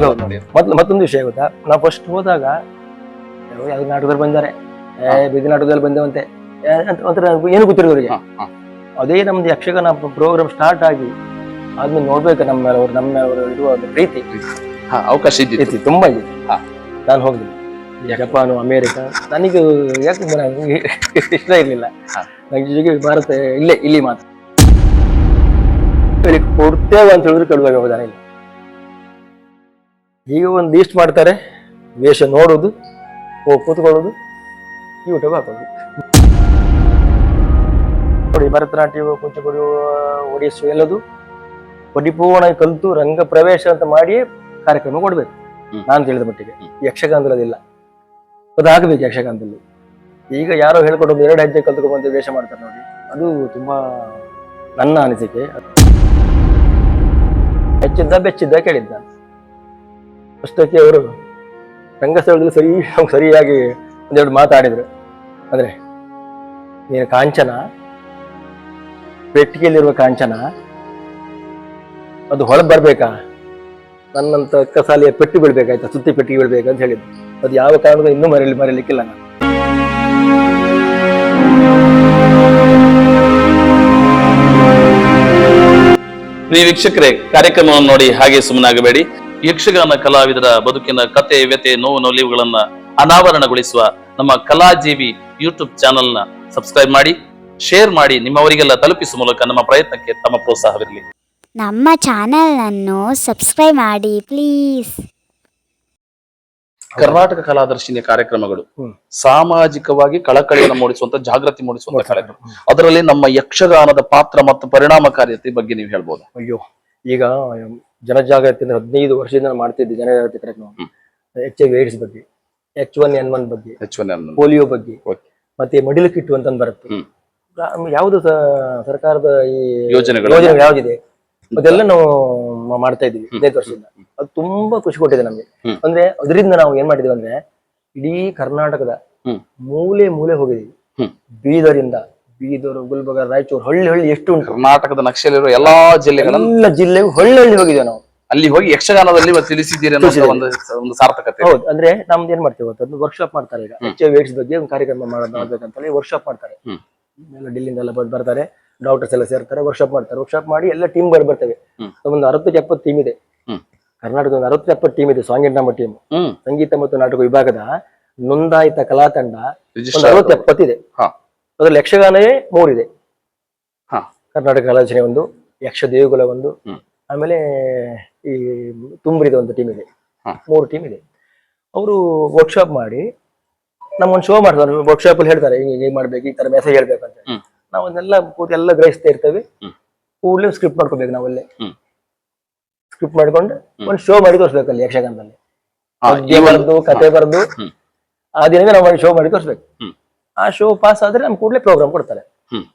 ನೋಡಿ ಮೊದ್ಲು ಮತ್ತೊಂದು ವಿಷಯ ಗೊತ್ತಾ? ನಾವು ಫಸ್ಟ್ ಹೋದಾಗ ಯಾವ ನಾಟಕದಲ್ಲಿ ಬಂದಾರೆ? ಏ ಬೀದಿ ನಾಟಕದಲ್ಲಿ ಬಂದೇವಂತೆ. ಏ, ಅಂತ ಒಂಥರ ಏನು ಗೊತ್ತಿರೋರಿಗೆ. ಅದೇ ನಮ್ದು ಯಕ್ಷಗಾನ ಪ್ರೋಗ್ರಾಮ್ ಸ್ಟಾರ್ಟ್ ಆಗಿ ಆದ್ಮೇಲೆ ನೋಡ್ಬೇಕು ನಮ್ಮ ಮೇಲೆ ಅವ್ರು ನಮ್ಮ ಮೇಲೆ ಅವರು ಇರುವ ಒಂದು ಪ್ರೀತಿ. ಹಾ, ಅವಕಾಶ ಇದ್ದಿತ್ತು. ತುಂಬಾ ಇದೆ. ನಾನು ಈ ಜಪಾನು ಅಮೇರಿಕ ನನಗೆ ಯಾಕೆ ಇಷ್ಟ ಇರಲಿಲ್ಲ. ನನಗೆ ಜೊತೆಗೆ ಭಾರತ ಇಲ್ಲೇ ಇಲ್ಲಿ ಮಾತ್ರ. ಕೊಡ್ತೇವೆ ಅಂತ ಹೇಳಿದ್ರೆ ಕಡುವಾಗ ಅವಧಾನ ಇಲ್ಲ? ಈಗ ಒಂದು ಲೀಸ್ಟ್ ಮಾಡ್ತಾರೆ. ವೇಷ ನೋಡೋದು ಹೋಗಿ ಕೂತ್ಕೊಳ್ಳೋದು ಯೂಟ್ಯೂಬ್ ಹಾಕೋದು. ನೋಡಿ ಭರತನಾಟ್ಯ ಕೂಚಿಪುಡಿ ಒಡಿಸ್ಸು ಎಲ್ಲದು. ಪರಿಪೂರ್ಣ ಕಲಿತು ರಂಗ ಪ್ರವೇಶ ಅಂತ ಮಾಡಿ ಕಾರ್ಯಕ್ರಮ ಕೊಡಬೇಕು. ನಾನು ತಿಳಿದ ಮಟ್ಟಿಗೆ. ಹ್ಮ್. ಯಕ್ಷಗಾನದಲ್ಲಿ ಅದಿಲ್ಲ ಅದು ಆಗಬೇಕು ಯಕ್ಷಗಾನದಲ್ಲಿ. ಈಗ ಯಾರೋ ಹೇಳ್ಕೊಂಡು ಒಂದು ಎರಡು ಹೆಜ್ಜೆ ಕಲ್ತ್ಕೊಂಡು ಬಂದು ವೇಷ ಮಾಡ್ತಾರೆ ನೋಡಿ. ಅದು ತುಂಬಾ ನನ್ನ ಅನಿಸಿಕೆ. ಹೆಚ್ಚಿದ್ದ ಬೆಚ್ಚಿದ್ದ ಕೇಳಿದ್ದ. ಅಷ್ಟಕ್ಕೆ ಅವರು ರಂಗಸ್ಥಳದಲ್ಲಿ ಸರಿ ಸರಿಯಾಗಿ ಒಂದೆರಡು ಮಾತಾಡಿದ್ರು. ಅಂದರೆ ನೀನು ಕಾಂಚನ? ಪೆಟ್ಟಿಗೆಯಲ್ಲಿರುವ ಕಾಂಚನ? ಅದು ಹೊರಗೆ ಬರಬೇಕಾ? ನನ್ನಂತ ಕಸಾಲಿಯ ಪೆಟ್ಟು ಬೀಳ್ಬೇಕಾಯ್ತಾ ಸುತ್ತಿ ಪೆಟ್ಟಿಗೆ ಬೀಳ್ಬೇಕು ಅಂತ ಹೇಳಿದ್ದು ಅದು ಯಾವ ಕಾರಣಕ್ಕೂ ಇನ್ನೂ ಮರೆಯಲಿ, ಮರೆಯಲಿಕ್ಕಿಲ್ಲ ನಾನು. ಪ್ರಿಯ ವೀಕ್ಷಕರೇ, ಕಾರ್ಯಕ್ರಮವನ್ನು ನೋಡಿ ಹಾಗೆ ಸುಮ್ಮನಾಗಬೇಡಿ. ಯಕ್ಷಗಾನ ಕಲಾವಿದರ ಬದುಕಿನ ಕತೆ ವ್ಯತೆ ನೋವು ನೋಲಿವುಗಳನ್ನ ಅನಾವರಣಗೊಳಿಸುವ ನಮ್ಮ ಕಲಾಜೀವಿ ಯೂಟ್ಯೂಬ್ ಚಾನೆಲ್ನ ನ ಸಬ್ಸ್ಕ್ರೈಬ್ ಮಾಡಿ ಶೇರ್ ಮಾಡಿ ನಿಮ್ಮವರಿಗೆಲ್ಲ ತಲುಪಿಸುವ ಮೂಲಕ ನಮ್ಮ ಪ್ರಯತ್ನಕ್ಕೆ ತಮ್ಮ ಪ್ರೋತ್ಸಾಹವಿರಲಿ. ನಮ್ಮ ಚಾನಲನ್ನು ಸಬ್ಸ್ಕ್ರೈಬ್ ಮಾಡಿ ಪ್ಲೀಸ್. ಕರ್ನಾಟಕ ಕಲಾದರ್ಶಿನಿಯ ಕಾರ್ಯಕ್ರಮಗಳು. ಸಾಮಾಜಿಕವಾಗಿ ಕಳಕಳಿಯನ್ನು ಮೂಡಿಸುವಂತ ಜಾಗೃತಿ ಮೂಡಿಸುವಂತ ಕಾರ್ಯಕ್ರಮ. ಅದರಲ್ಲಿ ನಮ್ಮ ಯಕ್ಷಗಾನದ ಪಾತ್ರ ಮತ್ತು ಪರಿಣಾಮಕಾರಿಯತೆ ಬಗ್ಗೆ ನೀವು ಹೇಳ್ಬೋದು? ಅಯ್ಯೋ ಈಗ ಜನಜಾಗೃತಿ ಅಂದ್ರೆ ಹದಿನೈದು ವರ್ಷದಿಂದ ಮಾಡ್ತಿದ್ದೆ ಜನಜಾಗೃತಿ ಕಾರ್ಯಕ್ರಮ. ಎಚ್ ಐ ಏಡ್ಸ್ ಬಗ್ಗೆ ಎಚ್ ಒನ್ ಎನ್ ಒನ್ ಬಗ್ಗೆ ಎಚ್ ಒನ್ ಪೋಲಿಯೋ ಬಗ್ಗೆ. ಮತ್ತೆ ಮಡಿಲು ಕಿಟ್ಟು ಅಂತ ಬರುತ್ತೆ. ಯಾವ್ದು ಸರ್ಕಾರದ ಈ ಯೋಜನೆಗಳು. ಯೋಜನೆ ಯಾವ್ದಿದೆ? ಅದೆಲ್ಲ ನಾವು ಮಾಡ್ತಾ ಇದೀವಿ ಹದಿನೈದು ವರ್ಷದಿಂದ. ಅದು ತುಂಬಾ ಖುಷಿ ಕೊಟ್ಟಿದೆ ನಮ್ಗೆ. ಅಂದ್ರೆ ಅದರಿಂದ ನಾವು ಏನ್ ಮಾಡಿದೀವಿ ಅಂದ್ರೆ ಇಡೀ ಕರ್ನಾಟಕದ. ಮೂಲೆ ಮೂಲೆ ಹೋಗಿದೀವಿ ಬೀದರಿಂದ ಬೀದರ್ ಗುಲ್ಬರ್ಗ ರಾಯಚೂರು ಹಳ್ಳಿ ಹಳ್ಳಿ ಎಷ್ಟು ಉಂಟು? ಕರ್ನಾಟಕದ ನಕ್ಷೆಯಲ್ಲಿರುವ ಎಲ್ಲಾ ಜಿಲ್ಲೆಗಳನ್ನು ಎಲ್ಲ ಜಿಲ್ಲೆಗೂ ಹಳ್ಳಿ ಹಳ್ಳಿ ಹೋಗಿದ್ದೇವೆ ನಾವು. ಅಲ್ಲಿ ಹೋಗಿ ಯಕ್ಷಗಾನದಲ್ಲಿ ಇವತ್ತು ತಿಳಿಸಿದ್ದೀರಿ ಅನ್ನೋ ಒಂದು ಒಂದು ಸಾರ್ಥಕತೆ. ಹೌದು ಅಂದ್ರೆ ನಮ್ದು ಏನ್ ಮಾಡ್ತೀವಿ? ಒಂದು ವರ್ಕ್ಶಾಪ್ ಮಾಡ್ತಾರೆ ಈಗ. ಎಚ್ ಐ ವೇಟ್ಸ್ ಬಗ್ಗೆ ಒಂದು ಕಾರ್ಯಕ್ರಮ ಮಾಡಬೇಕಂತ ವರ್ಕ್ಶಾಪ್ ಮಾಡ್ತಾರೆ. ಎಲ್ಲ ಡೆಲ್ಲಿಂದ ಎಲ್ಲ ಬರ್ತಾರೆ. ಡಾಕ್ಟರ್ಸ್ ಎಲ್ಲ ಸೇರ್ತಾರೆ ವರ್ಕ್ಶಾಪ್ ಮಾಡ್ತಾರೆ. ವರ್ಕ್ಶಾಪ್ ಮಾಡಿ ಎಲ್ಲ ಟೀಮ್ ಬರ್ ಬರ್ತವೆ. ಒಂದು ಅರವತ್ತು ಎಪ್ಪತ್ತು ಟೀಮ್ ಇದೆ. ಕರ್ನಾಟಕದ ಒಂದು ಅರವತ್ತು ಎಪ್ಪತ್ತು ಟೀಮ್ ಇದೆ ಸಾಂಗ್ ನಮ್ಮ ಟೀಮ್ ಸಂಗೀತ ಮತ್ತು ನಾಟಕ ವಿಭಾಗದ ನೋಂದಾಯಿತ ಕಲಾ ತಂಡ ಅರವತ್ತು ಎಪ್ಪತ್ತಿದೆ ಹಾ. ಅದ್ರಲ್ಲಿ ಯಕ್ಷಗಾನವೇ ಮೂರಿದೆ ಹಾ. ಕರ್ನಾಟಕ ಕಲಾಚನೆ ಒಂದು ಯಕ್ಷ ದೇಗುಲ ಒಂದು ಆಮೇಲೆ ಈ ತುಂಬ್ರಿದ ಒಂದು ಟೀಮ್ ಇದೆ. ಮೂರು ಟೀಮ್ ಇದೆ ಅವರು ವರ್ಕ್ಶಾಪ್ ಮಾಡಿ ನಮ್ಮೊಂದು ಶೋ ಮಾಡ್ತಾರೆ ವರ್ಕ್ಶಾಪ್ ಅಲ್ಲಿ ಹೇಳ್ತಾರೆ ಹಿಂಗೆ ಹಿಂಗೆ ಮಾಡ್ಬೇಕು ಈ ತರ ಮೆಸೇಜ್ ಹೇಳ್ಬೇಕು ಅಂತ. ನಾವು ಅದನ್ನೆಲ್ಲ ಕೂತು ಎಲ್ಲ ಗ್ರಹಿಸ್ತಾ ಇರ್ತೇವೆ. ಕೂಡಲೇ ಸ್ಕ್ರಿಪ್ಟ್ ಮಾಡ್ಕೋಬೇಕು ನಾವಲ್ಲೇ. ಸ್ಕ್ರಿಪ್ಟ್ ಮಾಡ್ಕೊಂಡು ಒಂದು ಶೋ ಮಾಡಿ ತೋರಿಸ್ಬೇಕಲ್ಲಿ ಯಕ್ಷಗಾನದಲ್ಲಿ ಹಾ, ಒಂದು- ಬರೆದು ಕತೆ ಬರೆದು ಆ ದಿನವೇ ನಾವು ಶೋ ಮಾಡಿ ತೋರಿಸ್ಬೇಕು. ಆ ಶೋ ಪಾಸ್ ಆದ್ರೆ ನಮ್ಗೆ ಕೂಡಲೇ ಪ್ರೋಗ್ರಾಮ್ ಕೊಡ್ತಾರೆ.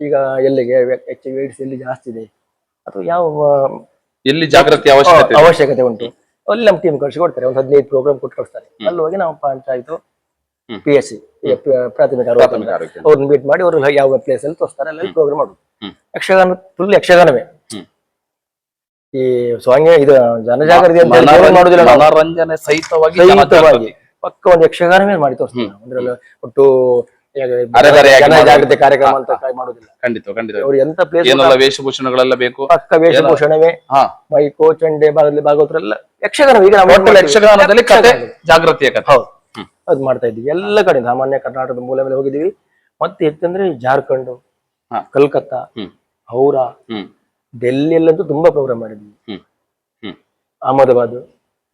ಈಗ ಎಲ್ಲಿಗೆ ಎಚ್ ಏಡ್ಸ್ ಎಲ್ಲಿ ಜಾಸ್ತಿ ಇದೆ? ಅಥವಾ ಯಾವ ಎಲ್ಲಿ ಜಾಗೃತಿ ಅವಶ್ಯಕತೆ? ಅವಶ್ಯಕತೆ ಉಂಟು. ಅಲ್ಲಿ ನಮ್ಮ ಟೀಮ್ ಕಳಿಸಿ ಕೊಡ್ತಾರೆ. ಒಂದು ಹದಿನೈದು ಪ್ರೋಗ್ರಾಮ್ ಕೊಟ್ಟು ಕಳಿಸ್ತಾರೆ ಅಲ್ಲಿ ಹೋಗಿ ನಾವು ಪಂಚಾಯತ್. ಪಿ ಎಸ್ ಸಿ ಪ್ರಾಥಮಿಕ ಅವ್ರನ್ನ ಮೀಟ್ ಮಾಡಿ ಅವರು ಯಾವ ಪ್ಲೇಸ್ ಅಲ್ಲಿ ತೋರಿಸ್ತಾರೆ ಅಲ್ಲಿ ಪ್ರೋಗ್ರಾಮ್ ಮಾಡುದು. ಯಕ್ಷಗಾನ ಫುಲ್ ಯಕ್ಷಗಾನವೇ. ಈ ಸ್ವಾಮಿ ಇದು ಜನಜಾಗೃತಿ ಮಾಡೋದಿಲ್ಲ. ಮನೋರಂಜನೆ ಸಹಿತವಾಗಿ ಪಕ್ಕ ಒಂದು ಯಕ್ಷಗಾನವೇ ಮಾಡಿ ತೋರಿಸ್ತಾರೆ. ಅದ್ರಲ್ಲಿ ಒಟ್ಟು ಮಾಡೋದು. ಕಾರ್ಯಕ್ರಮ ಅಂತ ಮಾಡೋದಿಲ್ಲ. ಖಂಡಿತ ಖಂಡಿತ. ಅವ್ರು ಎಂತ ಪ್ಲೇಸ್ ಏನೆಲ್ಲ ವೇಷಭೂಷಣಗಳೆಲ್ಲ ಬೇಕು? ಪಕ್ಕ ವೇಷಭೂಷಣವೇ ಹಾ. ಮೈಕೋ ಚಂಡೆ ಭಾಗದಲ್ಲಿ ಭಾಗವತರೆಲ್ಲ ಯಕ್ಷಗಾನ ಈಗ ನಾವು ಯಕ್ಷಗಾನದಲ್ಲಿ ಕತೆ ಜಾಗೃತಿಯ ಕತೆ ಹೌದು. ಅದ್ ಮಾಡ್ತಾ ಇದ್ದೀವಿ. ಎಲ್ಲ ಕಡೆ ಸಾಮಾನ್ಯ ಕರ್ನಾಟಕದ ಮೂಲ ಮೇಲೆ ಹೋಗಿದೀವಿ ಮತ್ತೆ ಹೆಚ್ಚಂದ್ರೆ ಜಾರ್ಖಂಡ್. ಕಲ್ಕತ್ತಾ. ಹೌರಾ ಡೆಲ್ಲಿ ಡೆಲ್ಲಿಯಲ್ಲಂತೂ ತುಂಬಾ ಪ್ರೋಗ್ರಾಮ್ ಮಾಡಿದ್ವಿ ಹ್ಮ್. ಹ್ಮ್. ಅಹಮದಾಬಾದ್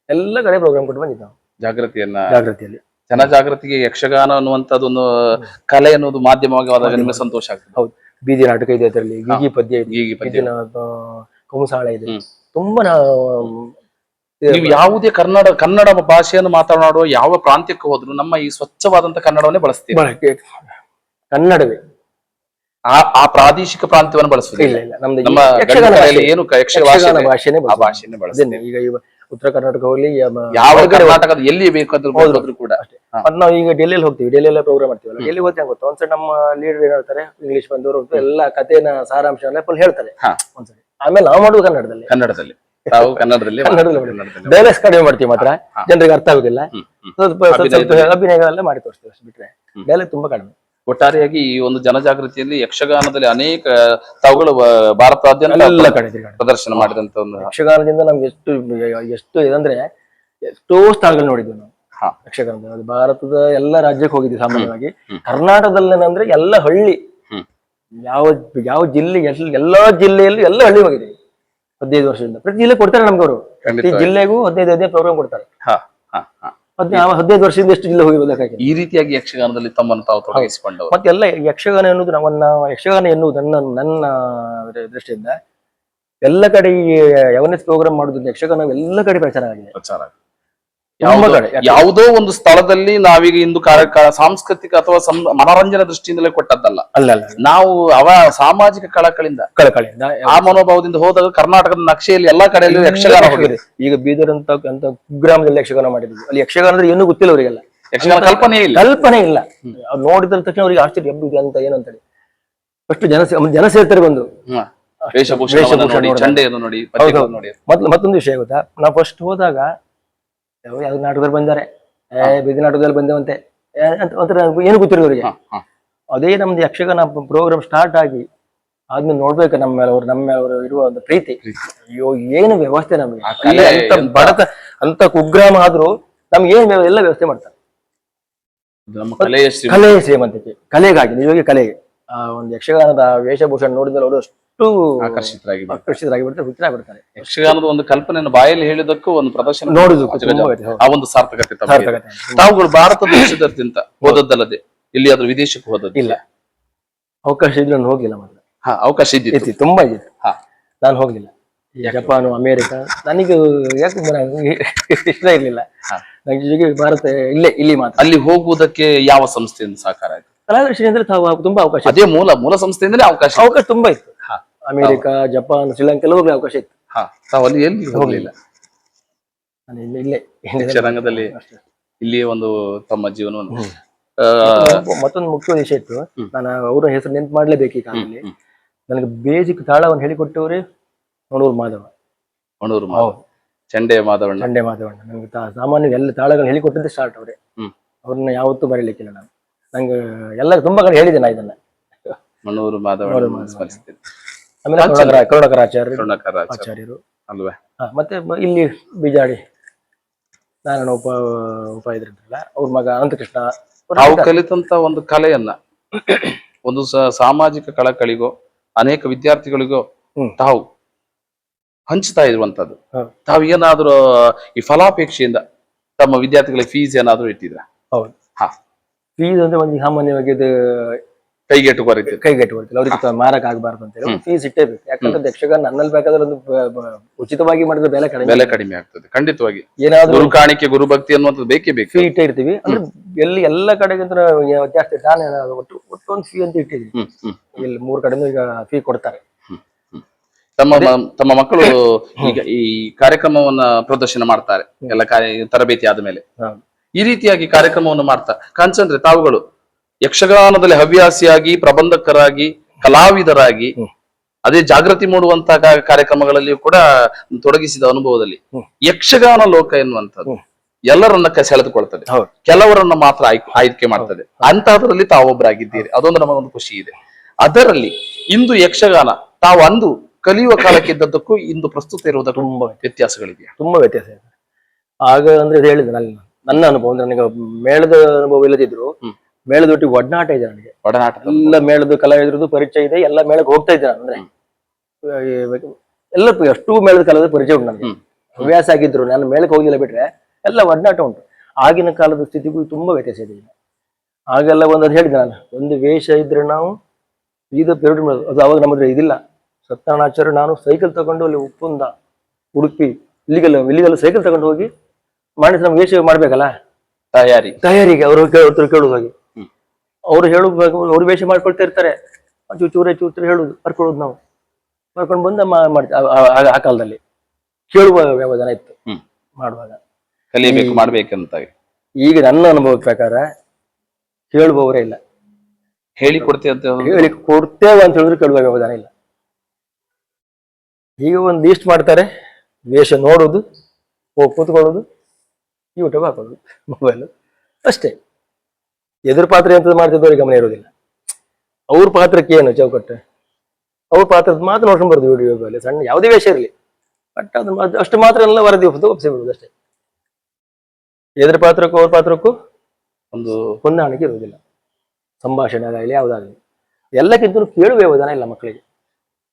ಎಲ್ಲ ಕಡೆ ಪ್ರೋಗ್ರಾಮ್ ಕೊಟ್ಟು ಬಂದಿದ್ದಾವೆ ಜಾಗೃತಿಯನ್ನ ಜಾಗೃತಿಯಲ್ಲಿ. ಜನಜಾಗೃತಿಗೆ ಯಕ್ಷಗಾನ ಅನ್ನುವಂಥದ್ದೊಂದು ಕಲೆ ಅನ್ನೋದು ಮಾಧ್ಯಮವಾಗಿ ಹೋದಾಗ ನಿಮಗೆ ಸಂತೋಷ ಆಗ್ತದೆ. ಹೌದು. ಬೀದಿ ನಾಟಕ ಇದೆ ಅದರಲ್ಲಿ ಗೀಗಿ ಪದ್ಯ ಇದೆ. ಗೀಗಿ ಪದ್ಯ. ಗೀಗಿನ ಆ, ಇದೆ. ಹ್ಮ್. ತುಂಬಾ ನಾವು ನೀವು ಯಾವುದೇ ಕನ್ನಡ ಕನ್ನಡ ಭಾಷೆಯನ್ನು ಮಾತನಾಡುವ ಯಾವ ಪ್ರಾಂತ್ಯಕ್ಕೆ ಹೋದ್ರು ನಮ್ಮ ಈ ಸ್ವಚ್ಛವಾದಂತ ಕನ್ನಡವನ್ನೇ ಬಳಸ್ತೀವಿ. ಬಳಕೆ ಕನ್ನಡವೇ. ಆ ಆ ಪ್ರಾದೇಶಿಕ ಪ್ರಾಂತ್ಯವನ್ನು ಇಲ್ಲ ಇಲ್ಲ. ನಮ್ದು ನಮ್ಮ ಯಕ್ಷಗಾನ. ಏನು ಕ- ಯಕ್ಷ ಭಾಷೆ ಯಕ್ಷಗಾನ ಇದೆ, ಭಾಷೆನೇ ಆ ಬಳಸೋದು. ಭಾಷೆನೇ ಬಳಸ್ತೀವಿ. ಅದನ್ನೇ ಈಗ ಇವ ಉತ್ತರ ಕರ್ನಾಟಕ ಹೋಗ್ಲಿ ಯಾವ ಕರ್ನಾಟಕದ ಎಲ್ಲಿ ಬೇಕಾದ್ರೂ ಹೋದ್ರು ಕೂಡ. ಮತ್ತೆ ನಾವು ಈಗ ಡೆಲ್ಲಿಯಲ್ಲಿ ಹೋಗ್ತೀವಿ ಡೆಲ್ಲಿಯಲ್ಲೇ ಪ್ರೋಗ್ರಾಮ್ ಮಾಡ್ತೀವಲ್ಲ ಡೆಲ್ಲಿ ಹೋಗ್ತಾ ಗೊತ್ತಾ? ಒಂದ್ಸರಿ ನಮ್ಮ ಲೀಡರ್ ಏನ್ ಹೇಳ್ತಾರೆ ಇಂಗ್ಲಿಷ್ ಬಂದವರು ಎಲ್ಲ ಕಥೆನ ಸಾರಾಂಶ ಫುಲ್ ಹೇಳ್ತಾರೆ. ಒಂದ್ಸರಿ. ಆಮೇಲೆ ನಾವು ಮಾಡೋದು ಕನ್ನಡದಲ್ಲಿ. ಕನ್ನಡದಲ್ಲಿ. ತಾವು ಕನ್ನಡದಲ್ಲಿ ಡೈಲಾಗ್ಸ್ ಕಡಿಮೆ ಮಾಡ್ತೀವಿ ಮಾತ್ರ. ಜನರಿಗೆ ಅರ್ಥ ಆಗುದಿಲ್ಲ. ಅಭಿನಯಗಳೆಲ್ಲ ಮಾಡಿ ತೋರಿಸ್ತೀವಿ ಅಷ್ಟು ಬಿಟ್ರೆ. ಡೈಲಾಗ್ ತುಂಬಾ ಕಡಿಮೆ. ಒಟ್ಟಾರೆಯಾಗಿ ಈ ಒಂದು ಜನಜಾಗೃತಿಯಲ್ಲಿ ಯಕ್ಷಗಾನದಲ್ಲಿ ಅನೇಕ ತಾವುಗಳು ಭಾರತ ಭಾರತಾದ್ಯಂತ ಎಲ್ಲ ಕಡೆ ಪ್ರದರ್ಶನ ಮಾಡಿದಂತ ಒಂದು ಯಕ್ಷಗಾನದಿಂದ ನಮ್ಗೆ ಎಷ್ಟು ಎಷ್ಟು ಇದಂದ್ರೆ ಎಷ್ಟೋ ಸ್ಥಳಗಳು ನೋಡಿದ್ವಿ ನಾವು. ಹಾ. ಯಕ್ಷಗಾನದ ಅದು ಭಾರತದ ಎಲ್ಲ ರಾಜ್ಯಕ್ಕೆ ಹೋಗಿದ್ವಿ ಸಾಮಾನ್ಯವಾಗಿ. ಕರ್ನಾಟಕದಲ್ಲಿ ಏನಂದ್ರೆ ಎಲ್ಲ ಹಳ್ಳಿ. ಯಾವ ಯಾವ ಜಿಲ್ಲೆ ಎಲ್ಲ ಎಲ್ಲಾ ಜಿಲ್ಲೆಯಲ್ಲೂ ಎಲ್ಲ ಹಳ್ಳಿ ಹೋಗಿದ್ದೀವಿ ಹದಿನೈದು ವರ್ಷದಿಂದ. ಪ್ರತಿ ಜಿಲ್ಲೆ ಕೊಡ್ತಾರೆ ನಮ್ಗೆ ಅವರು. ಪ್ರತಿ ಜಿಲ್ಲೆಗೂ ಹದಿನೈದು ಹದಿನೈದು ಪ್ರೋಗ್ರಾಮ್ ಕೊಡ್ತಾರೆ. ಹಾ. ಹದಿನೈದು ವರ್ಷದಿಂದ ಎಷ್ಟು ಜಿಲ್ಲೆ ಹೋಗಿ ಬೇಕಾಗಿದೆ ಈ ರೀತಿಯಾಗಿ ಯಕ್ಷಗಾನದಲ್ಲಿ ತಮ್ಮನ್ನು ತಾವು ತೊಡಗಿಸಿಕೊಂಡು ಮತ್ತೆಲ್ಲ ಯಕ್ಷಗಾನ ಎನ್ನುವುದು ನಮ್ಮನ್ನ ಯಕ್ಷಗಾನ ಎನ್ನುವುದು ನನ್ನ ನನ್ನ ದೃಷ್ಟಿಯಿಂದ ಎಲ್ಲ ಕಡೆ ಈ ಅವೇರ್ನೆಸ್ ಪ್ರೋಗ್ರಾಮ್ ಮಾಡೋದ್ರಿಂದ ಯಕ್ಷಗಾನ ಎಲ್ಲ ಕಡೆ ಪ್ರಚಾರ ಆಗಿದೆ. ಪ್ರಚಾರ ತುಂಬ ಯಾವುದೋ- ಒಂದು ಸ್ಥಳದಲ್ಲಿ ನಾವೀಗ ಇಂದು ಕಾರ್ಯ ಸಾಂಸ್ಕೃತಿಕ ಅಥವಾ ಮನೋರಂಜನಾ ದೃಷ್ಟಿಯಿಂದಲೇ ಕೊಟ್ಟದ್ದಲ್ಲ. ಅಲ್ಲ ನಾವು ಅವ ಸಾಮಾಜಿಕ ಕಳಕಳಿಂದ ಕಳಕಳಿಯಿಂದ ಆ ಮನೋಭಾವದಿಂದ ಹೋದಾಗ ಕರ್ನಾಟಕದ ನಕ್ಷೆಯಲ್ಲಿ ಎಲ್ಲಾ ಕಡೆಯಲ್ಲೂ ಯಕ್ಷಗಾನ ಹೋಗಿದೆ. ಈಗ ಬೀದರ್ ಅಂತ ಗ್ರಾಮದಲ್ಲಿ ಕುಗ್ರಾಮದಲ್ಲಿ ಯಕ್ಷಗಾನ ಮಾಡಿದ್ವಿ. ಅಲ್ಲಿ ಯಕ್ಷಗಾನ ಅಂದ್ರೆ ಏನೂ ಗೊತ್ತಿಲ್ಲ ಅವರಿಗೆಲ್ಲ. ಯಕ್ಷಗಾನ ಕಲ್ಪನೆ ಇಲ್ಲ. ಕಲ್ಪನೆ ಇಲ್ಲ. ನೋಡಿದ ತಕ್ಷಣ ಅವ್ರಿಗೆ ಆಶ್ಚರ್ಯ ಎಬ್ಬು ಇದು ಅಂತ ಏನು ಅಂತೇಳಿ ಫಸ್ಟ್ ಜನ ಜನ ಸೇರ್ತಾರೆ ಬಂದು. ವೇಷಭೂಷಣ ನೋಡಿ. ಚಂಡೆಯನ್ನು ನೋಡಿ ಮತ್ತೊಂದು ವಿಷಯ ಗೊತ್ತಾ? ನಾವು ಫಸ್ಟ್ ಹೋದಾಗ ಯಾವ ನಾಟಕದಲ್ಲಿ ಬಂದಾರೆ? ಏ ಬೀದಿ ನಾಟಕದಲ್ಲಿ ಬಂದೇವಂತೆ. ಏ, ಅಂತ ಒಂಥರ ಏನು ಗೊತ್ತಿರೋದು ಅವರಿಗೆ. ಅದೇ ನಮ್ದು ಯಕ್ಷಗಾನ ಪ್ರೋಗ್ರಾಮ್ ಸ್ಟಾರ್ಟ್ ಆಗಿ ಆದ್ಮೇಲೆ ನೋಡ್ಬೇಕು ನಮ್ಮ ಮೇಲೆ ಅವ್ರು ನಮ್ಮ ಮೇಲೆ ಅವರು ಇರುವ ಒಂದು ಪ್ರೀತಿ. ಅಯ್ಯೋ ಏನು ವ್ಯವಸ್ಥೆ ನಮ್ಗೆ. ಅಲ್ಲಿ ಅಂತ ಬಡತ ಅಂತ ಕುಗ್ರಾಮ ಆದ್ರೂ ನಮ್ಗೆ ಏನ್ ವ್ಯವ- ಎಲ್ಲ ವ್ಯವಸ್ಥೆ ಮಾಡ್ತಾರೆ. ನಮ್ಮ ಕಲೆಯ ಶ್ರೀ ಕಲೆ ಶ್ರೀಮಂತಿಕೆ. ಕಲೆಗಾಗಿ ನಿಜವಾಗಿ ಕಲೆಗೆ. ಆ ಒಂದು ಯಕ್ಷಗಾನದ ವೇಷಭೂಷಣ ನೋಡಿದ್ರೆ ಅವರು ಅಷ್ಟು ಆಕರ್ಷಿತರಾಗಿ ಆಕರ್ಷಿತರಾಗಿ ಬಿಡ್ತಾರೆ ಹುಚ್ಚರಾಗ್ಬಿಡ್ತಾರೆ. ಯಕ್ಷಗಾನದ ಒಂದು ಕಲ್ಪನೆಯನ್ನು ಬಾಯಲ್ಲಿ ಹೇಳಿದಕ್ಕೂ ಒಂದು ಪ್ರದರ್ಶನ ಹೌದು. ಆ ಒಂದು ಸಾರ್ಥಕತೆ. ತಾವುಗಳು ಭಾರತ ದೇಶದಾದ್ಯಂತ ಹೋದದ್ದಲ್ಲದೆ ಎಲ್ಲಿಯಾದ್ರೂ ವಿದೇಶಕ್ಕೆ ಹೋದದ್ದು ಇಲ್ಲ. ಅವಕಾಶ ಇದ್ರೆ ನಾನು ಹೋಗಿಲ್ಲ ಮಾತ್ರ. ಹಾ ಅವಕಾಶ ಇದ್ದಿತ್ತು. ತುಂಬಾ ಇದ್ದಿತ್ತು. ಹಾ. ನಾನು ಹೋಗ್ಲಿಲ್ಲ. ಜಪಾನ್ ಅಮೇರಿಕ ನನಗೆ ಯಾಕೆ ಇಷ್ಟ ಇರ್ಲಿಲ್ಲ. ನನಗೆ ಭಾರತ ಇಲ್ಲೇ ಇಲ್ಲಿ ಮಾತ್ರ. ಅಲ್ಲಿ ಹೋಗುವುದಕ್ಕೆ ಯಾವ ಸಂಸ್ಥೆಯಿಂದ ಸಹಕಾರ ಆಯ್ತು? ಕಲಾದರ್ಶನ ಅಂದ್ರೆ ತಾವು ತುಂಬಾ ಅವಕಾಶ. ಅದೇ ಮೂಲ ಮೂಲ ಸಂಸ್ಥೆಯಿಂದಲೇ ಅವಕಾಶ. ಅವಕಾಶ ತುಂಬಾ ಇತ್ತು. ಅಮೇರಿಕ ಜಪಾನ್ ಶ್ರೀಲಂಕಾ ಎಲ್ಲ ಹೋಗ್ಲಿ ಅವಕಾಶ ಇತ್ತು. ಹಾ ತಾವು ಅಲ್ಲಿ ಎಲ್ಲಿ ಹೋಗ್ಲಿಲ್ಲ. ನಾನು ಇಲ್ಲೇ ಇಲ್ಲೇ. ಯಕ್ಷರಂಗದಲ್ಲಿ ಅಷ್ಟೇ. ಇಲ್ಲಿ ಒಂದು ತಮ್ಮ ಜೀವನವನ್ನು ಆ, ಮತ್ತೊಂದು ಮುಖ್ಯ ವಿಷಯ ಇತ್ತು. ನಾನು ಅವರ ಹೆಸರು ನೆನ್ಪು ಮಾಡ್ಲೇಬೇಕು ಈ ಕಾಲದಲ್ಲಿ. ನನಗೆ ಬೇಸಿಕ್ ತಾಳವನ್ನು ಹೇಳಿಕೊಟ್ಟವ್ರೆ ನೋಡೂರು ಮಾಧವ. ಮಣೂರು ಮಾಧವ. ಹೌದು. ಚಂಡೆ ಮಾಧವಣ್ಣ. ಚಂಡೆ ಮಾಧವಣ್ಣ. ನನಗೆ ತಾ- ಸಾಮಾನ್ಯ ಎಲ್ಲ ತಾಳಗಳು ಹೇಳಿಕೊಟ್ಟಿದ್ದೆ ಸ್ಟಾರ್ಟ್ ಅವರೇ. ಹ್ಮ್. ಅವ್ರನ್ನ ಯಾವತ್ತೂ ಬರೀಲಿಕ್ಕಿಲ್ಲ ನಾನು. ನಂಗೆ ಎಲ್ಲ ತುಂಬಾ ಕಡೆ ಹೇಳಿದೆ ನಾ ಇದನ್ನ. ಮಣೂರು ಮಾಧವಣ್ಣ. ಸ್ಮರಿಸ್ತೇನೆ. ಆಮೇಲೆ ಕರುಣಾಕರ ಕರುಣಾಕರ ಆಚಾರ್ಯರು ಕರುಣಾಕರ ಆಚಾರ್ಯರು ಅಲ್ವೇ? ಹಾ, ಮತ್ತೆ ಬ- ಇಲ್ಲಿ ಬಿಜಾಡಿ. ನಾರಾಯಣ ಉಪ ಉಪ ಇದ್ರಲ್ಲ ಅವ್ರ ಮಗ ಅನಂತಕೃಷ್ಣ. ಅವ್ರು ತಾವು ಕಲಿತಂತ ಒಂದು ಕಲೆಯನ್ನ ಒಂದು ಸ- ಸಾಮಾಜಿಕ ಕಳಕಳಿಗೋ ಅನೇಕ ವಿದ್ಯಾರ್ಥಿಗಳಿಗೋ ಹ್ಮ್. ತಾವು ಹಂಚ್ತಾ ಇರುವಂತದ್ದು. ತಾವು ಏನಾದ್ರೂ ಈ ಫಲಾಪೇಕ್ಷೆಯಿಂದ ತಮ್ಮ ವಿದ್ಯಾರ್ಥಿಗಳಿಗೆ ಫೀಸ್ ಏನಾದ್ರೂ ಇಟ್ಟಿದ್ರ? ಹೌದು. ಹಾ. ಫೀಸ್ ಅಂದ್ರೆ ಒಂದು ಸಾಮಾನ್ಯವಾಗಿ ಇದು ಕೈಗೆಟುಕುವ ರೀತಿ ಕೈಗೆಟ್ಟು ಬರ್ತಿಲ್ಲ ಅವ್ರಿಗೆ ಮಾರಕ್ ಆಗಬಾರ್ದು ಅಂತ ಹೇಳಿ ಫೀಸ್ ಇಟ್ಟೇಬೇಕು. ಯಾಕಂದ್ರೆ ಯಕ್ಷಗಾನ ನನ್ನಲ್ಲಿ ಬೇಕಾದ್ರೆ ಒಂದು ಉಚಿತವಾಗಿ ಮಾಡಿದ್ರೆ ಬೆಲೆ ಕಡಿಮೆ ಬೆಲೆ ಕಡಿಮೆ ಆಗ್ತದೆ. ಖಂಡಿತವಾಗಿ. ಏನಾದ್ರೂ ಗುರು ಕಾಣಿಕೆ ಗುರು ಭಕ್ತಿ ಅನ್ನುವಂಥದ್ದು ಬೇಕೇ ಬೇಕು. ಫೀ ಇಟ್ಟೇ ಇರ್ತೀವಿ ಅಂದ್ರೆ ಎಲ್ಲಿ ಎಲ್ಲ ಕಡೆಗಿಂತ ಜಾಸ್ತಿ ನಾನು ಒಟ್ಟು ಒಟ್ಟು ಒಂದು ಫೀ ಅಂತ ಇಟ್ಟಿದ್ವಿ ಇಲ್ಲಿ ಮೂರ್ ಕಡೆನೂ ಈಗ ಫೀ ಕೊಡ್ತಾರೆ. ತಮ್ಮ ತಮ್ಮ ಮಕ್ಕಳು ಈಗ ಈ ಕಾರ್ಯಕ್ರಮವನ್ನ ಪ್ರದರ್ಶನ ಮಾಡ್ತಾರೆ. ಎಲ್ಲ ಕಾರ್ಯ ತರಬೇತಿ ಆದ ಮೇಲೆ ಈ ರೀತಿಯಾಗಿ ಕಾರ್ಯಕ್ರಮವನ್ನು ಮಾಡ್ತಾ ಕಾಂಚಂದ್ರೆ ತಾವುಗಳು. ಯಕ್ಷಗಾನದಲ್ಲಿ ಹವ್ಯಾಸಿಯಾಗಿ ಪ್ರಬಂಧಕರಾಗಿ ಕಲಾವಿದರಾಗಿ ಅದೇ ಜಾಗೃತಿ ಮೂಡುವಂತಹ ಕಾರ್ಯಕ್ರಮಗಳಲ್ಲಿ ಕಾರ್ಯಕ್ರಮಗಳಲ್ಲಿಯೂ ಕೂಡ ತೊಡಗಿಸಿದ ಅನುಭವದಲ್ಲಿ ಯಕ್ಷಗಾನ ಲೋಕ ಎನ್ನುವಂಥದ್ದು ಎಲ್ಲರನ್ನ ಸೆಳೆದುಕೊಳ್ತದೆ. ಕೆಲವರನ್ನ ಮಾತ್ರ ಆಯ್ಕೆ ಮಾಡ್ತದೆ. ಅಂತಹದ್ರಲ್ಲಿ ತಾವೊಬ್ಬರಾಗಿದ್ದೀರಿ. ಅದೊಂದು ನಮಗೊಂದು ಖುಷಿ ಇದೆ. ಅದರಲ್ಲಿ ಇಂದು ಯಕ್ಷಗಾನ ತಾವು ಅಂದು ಕಲಿಯುವ ಕಾಲಕ್ಕೆ ಕಾಲಕ್ಕಿದ್ದದ್ದಕ್ಕೂ ಇಂದು ಪ್ರಸ್ತುತ ಇರುವುದಕ್ಕೂ ತುಂಬಾ ವ್ಯತ್ಯಾಸಗಳಿದೆಯಾ? ತುಂಬಾ ವ್ಯತ್ಯಾಸ ಇದೆ. ಆಗ ಅಂದ್ರೆ ಹೇಳಿದೆ ನನ್ನ ನನ್ನ ಅನುಭವ ಅಂದ್ರೆ ನನಗೆ ಮೇಳದ ಅನುಭವ ಇಲ್ಲದಿದ್ರು ಹ್ಮ್. ಮೇಳದ ಒಟ್ಟಿಗೆ ಒಡನಾಟ ಇದೆ ನನಗೆ. ಒಡನಾಟ. ಎಲ್ಲ ಮೇಳದ ಕಲಾವಿದ್ರದ್ದು ಪರಿಚಯ ಇದೆ ಎಲ್ಲ ಮೇಳಕ್ಕೆ ಹೋಗ್ತಾ ಇದ್ದೆ ನಾನು ಅಂದ್ರೆ ಎಲ್ಲ ಅಷ್ಟು ಮೇಳದ ಕಲಾವಿದ ಪರಿಚಯ ಉಂಟು ನನಗೆ. ಹವ್ಯಾಸ ಆಗಿದ್ರು ನಾನು ಮೇಳಕ್ಕೆ ಹೋಗಿಲ್ಲ ಬಿಟ್ರೆ ಎಲ್ಲ ಒಡನಾಟ ಉಂಟು. ಆಗಿನ ಕಾಲದ ಸ್ಥಿತಿಗೂ ತುಂಬಾ ವ್ಯತ್ಯಾಸ ಇದೆ ಒಂದು ಒಂದದು ಹೇಳಿದೆ ನಾನು ಒಂದು ವೇಷ ಇದ್ರೆ ನಾವು ಇದು ಪೆರಡು ಅದು ಅವಾಗ ನಮ್ಮದ್ರೆ ಇದಿಲ್ಲ. ಸತ್ಯನಾರಾಯಣಾಚಾರ್ಯ ನಾನು ಸೈಕಲ್ ತಗೊಂಡು ಅಲ್ಲಿ ಉಪ್ಪುಂದ ಉಡುಪಿ ಇಲ್ಲಿಗೆಲ್ಲ ಇಲ್ಲಿಗೆಲ್ಲ ಸೈಕಲ್ ತಗೊಂಡು ಹೋಗಿ ಮಾಡಿದ್ರೆ ನಮ್ಗೆ ವೇಷ ಮಾಡ್ಬೇಕಲ್ಲ? ತಯಾರಿ. ತಯಾರಿಗೆ ಅವರು ಕೇಳೋದು ಕೇಳೋದು ಹಾಗೆ. ಅವ್ರು ಹೇಳುದು ಅವ್ರು ವೇಷ ಮಾಡ್ಕೊಳ್ತಾ ಇರ್ತಾರೆ. ಚೂರು ಚೂರೇ ಚೂರು ಹೇಳುದು ಬರ್ಕೊಳ್ಳೋದು ನಾವು. ಬರ್ಕೊಂಡು ಬಂದ ಮಾಡ್ತೀವಿ ಆ- ಕಾಲದಲ್ಲಿ ಕೇಳುವ ವ್ಯವಧಾನ ಇತ್ತು. ಮಾಡುವಾಗ. ಕಲಿಯಬೇಕು ಮಾಡ್ಬೇಕಂತ ಈಗ ನನ್ನ ಅನುಭವದ ಪ್ರಕಾರ ಕೇಳುವವರೇ ಇಲ್ಲ. ಹೇಳಿ ಕೊಡ್ತೇವೆ ಅಂತ ಹೇಳಿ ಕೊಡ್ತೇವೆ ಅಂತ ಹೇಳಿದ್ರೆ ಕೇಳುವ ವ್ಯವಧಾನ ಇಲ್ಲ. ಈಗ ಒಂದು ಲೀಸ್ಟ್ ಮಾಡ್ತಾರೆ ವೇಷ ನೋಡೋದು ಹೋಗಿ ಕೂತ್ಕೊಳ್ಳೋದು ಯೂಟ್ಯೂಬ್ ಹಾಕೋದು ಮೊಬೈಲು ಅಷ್ಟೇ. ಎದುರು ಪಾತ್ರ ಎಂತದ್ದು ಮಾಡ್ತಿದ್ದವ್ರಿಗೆ ಗಮನ ಇರೋದಿಲ್ಲ ಅವ್ರ ಪಾತ್ರಕ್ಕೆ ಏನು ಚೌಕಟ್ಟೆ? ಅವ್ರ ಪಾತ್ರದ ಮಾತ್ರ ನೋಡ್ಕೊಂಡು ಬರೋದು ವಿಡಿಯೋದಲ್ಲಿ ಸಣ್ಣ ಯಾವುದೇ ವಿಷಯ ಇರಲಿ. ಬಟ್ ಅದು ಅಷ್ಟು ಮಾತ್ರ ಎಲ್ಲ ವರದಿ ಒಪ್ಪಿಸಿ ಬಿಡೋದು ಅಷ್ಟೇ. ಎದುರ ಪಾತ್ರಕ್ಕೂ ಅವ್ರ ಪಾತ್ರಕ್ಕೂ ಒಂದು ಹೊಂದಾಣಿಕೆ ಇರುವುದಿಲ್ಲ. ಸಂಭಾಷಣೆ ಆಗಲಿ ಯಾವುದಾಗಲಿ. ಎಲ್ಲಕ್ಕಿಂತ ಕೇಳುವ ವಿಧಾನ ಇಲ್ಲ ಮಕ್ಕಳಿಗೆ.